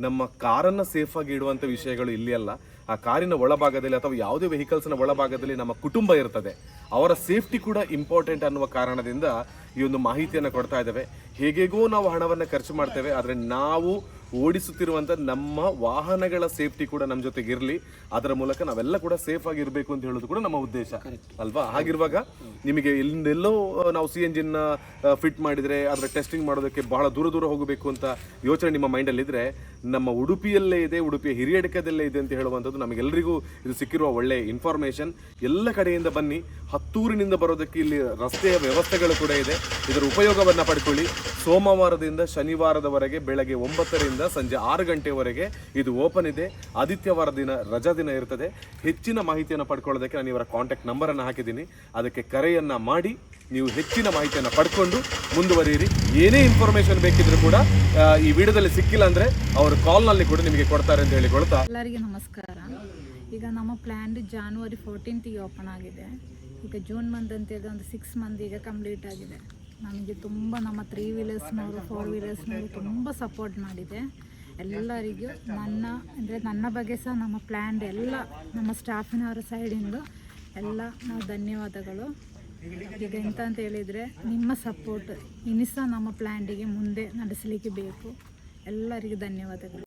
Speaker 1: ನಮ್ಮ ಕಾರನ್ನ ಸೇಫ್ ಆಗಿ ಇಡುವಂತ ವಿಷಯಗಳು ಇಲ್ಲಿ ಅಲ್ಲ. ಆ ಕಾರಿನ ಒಳಭಾಗದಲ್ಲಿ ಅಥವಾ ಯಾವುದೇ ವೆಹಿಕಲ್ಸ್ನ ಒಳಭಾಗದಲ್ಲಿ ನಮ್ಮ ಕುಟುಂಬ ಇರ್ತದೆ. ಅವರ ಸೇಫ್ಟಿ ಕೂಡ ಇಂಪಾರ್ಟೆಂಟ್ ಅನ್ನುವ ಕಾರಣದಿಂದ ಈ ಒಂದು ಮಾಹಿತಿಯನ್ನು ಕೊಡ್ತಾ ಇದ್ದೇವೆ. ಹೇಗೆಗೋ ನಾವು ಹಣವನ್ನು ಖರ್ಚು ಮಾಡ್ತೇವೆ ಆದರೆ ನಾವು ಓಡಿಸುತ್ತಿರುವಂಥ ನಮ್ಮ ವಾಹನಗಳ ಸೇಫ್ಟಿ ಕೂಡ ನಮ್ಮ ಜೊತೆಗೆ ಇರಲಿ. ಅದರ ಮೂಲಕ ನಾವೆಲ್ಲ ಕೂಡ ಸೇಫ್ ಆಗಿ ಇರಬೇಕು ಅಂತ ಹೇಳೋದು ಕೂಡ ನಮ್ಮ ಉದ್ದೇಶ. ಅಲ್ವಾ? ಹಾಗಿರುವಾಗ ನಿಮಗೆ ಇಲ್ಲಿಂದೆಲ್ಲೋ ನಾವು ಸಿ ಎಂಜಿನ್ ಫಿಟ್ ಮಾಡಿದರೆ ಅದರ ಟೆಸ್ಟಿಂಗ್ ಮಾಡೋದಕ್ಕೆ ಬಹಳ ದೂರ ದೂರ ಹೋಗಬೇಕು ಅಂತ ಯೋಚನೆ ನಿಮ್ಮ ಮೈಂಡಲ್ಲಿ ಇದ್ರೆ ನಮ್ಮ ಉಡುಪಿಯಲ್ಲೇ ಇದೆ ಉಡುಪಿಯ ಹಿರಿಯಡಕದಲ್ಲೇ ಇದೆ ಅಂತ ಹೇಳುವಂಥದ್ದು ನಮಗೆಲ್ಲರಿಗೂ ಇದು ಸಿಕ್ಕಿರುವ ಒಳ್ಳೆಯ ಇನ್ಫಾರ್ಮೇಶನ್ ಎಲ್ಲ ಕಡೆಯಿಂದ ಬನ್ನಿ. ಹತ್ತೂರಿನಿಂದ ಬರೋದಕ್ಕೆ ಇಲ್ಲಿ ರಸ್ತೆಯ ವ್ಯವಸ್ಥೆಗಳು ಕೂಡ ಇದೆ. ಇದರ ಉಪಯೋಗವನ್ನು ಪಡ್ಕೊಳ್ಳಿ. ಸೋಮವಾರದಿಂದ ಶನಿವಾರದವರೆಗೆ ಬೆಳಗ್ಗೆ ಒಂಬತ್ತರಿಂದ ಸಂಜೆ ಆರು ಗಂಟೆವರೆಗೆ ಇದು ಓಪನ್ ಇದೆ. ಆದಿತ್ಯವಾರ ದಿನ ರಜಾ ದಿನ ಇರ್ತದೆ. ಹೆಚ್ಚಿನ ಮಾಹಿತಿಯನ್ನು ಪಡ್ಕೊಳ್ಳೋದಕ್ಕೆ ನಾನು ಇವರ ಕಾಂಟ್ಯಾಕ್ಟ್ ನಂಬರನ್ನು ಹಾಕಿದ್ದೀನಿ. ಅದಕ್ಕೆ ಕರೆಯನ್ನು ಮಾಡಿ ನೀವು ಹೆಚ್ಚಿನ ಮಾಹಿತಿಯನ್ನು ಪಡ್ಕೊಂಡು ಮುಂದುವರಿಯಿರಿ. ಏನೇ ಇನ್ಫಾರ್ಮೇಷನ್ ಬೇಕಿದ್ರೂ ಕೂಡ ಈ ವಿಡಿಯೋದಲ್ಲಿ ಸಿಕ್ಕಿಲ್ಲ ಅಂದರೆ ಅವರು ಕಾಲ್ನಲ್ಲಿ ಕೂಡ ನಿಮಗೆ ಕೊಡ್ತಾರೆ ಅಂತ ಹೇಳಿಕೊಳ್ತಾ.
Speaker 6: ಎಲ್ಲರಿಗೆ ನಮಸ್ಕಾರ. ಈಗ ನಮ್ಮ ಪ್ಲ್ಯಾನ್ ಜಾನ್ವರಿ ಫೋರ್ಟೀನ್ತಿಗೆ ಓಪನ್ ಆಗಿದೆ. ಈಗ ಜೂನ್ ಮಂತ್ ಅಂತ ಹೇಳಿದ್ರೆ ಒಂದು ಸಿಕ್ಸ್ ಮಂತ್ ಈಗ ಕಂಪ್ಲೀಟ್ ಆಗಿದೆ. ನಮಗೆ ತುಂಬ ನಮ್ಮ ತ್ರೀ ವೀಲರ್ಸ್ನವರು ಫೋರ್ ವೀಲರ್ಸ್ನವರು ತುಂಬ ಸಪೋರ್ಟ್ ಮಾಡಿದೆ. ಎಲ್ಲರಿಗೂ ನನ್ನ, ಅಂದರೆ ನನ್ನ ಬಗ್ಗೆ ಸಹ ನಮ್ಮ ಪ್ಲ್ಯಾನ್ ಎಲ್ಲ ನಮ್ಮ ಸ್ಟಾಫಿನವರ ಸೈಡಿಂದ ಎಲ್ಲ ನಾವು ಧನ್ಯವಾದಗಳು. ಈಗ ಎಂತ ಅಂತ ಹೇಳಿದರೆ ನಿಮ್ಮ ಸಪೋರ್ಟ್ ಇನ್ನು ಸಹ ನಮ್ಮ ಪ್ಲ್ಯಾಂಡಿಗೆ ಮುಂದೆ ನಡೆಸಲಿಕ್ಕೆ ಬೇಕು. ಎಲ್ಲರಿಗೂ ಧನ್ಯವಾದಗಳು.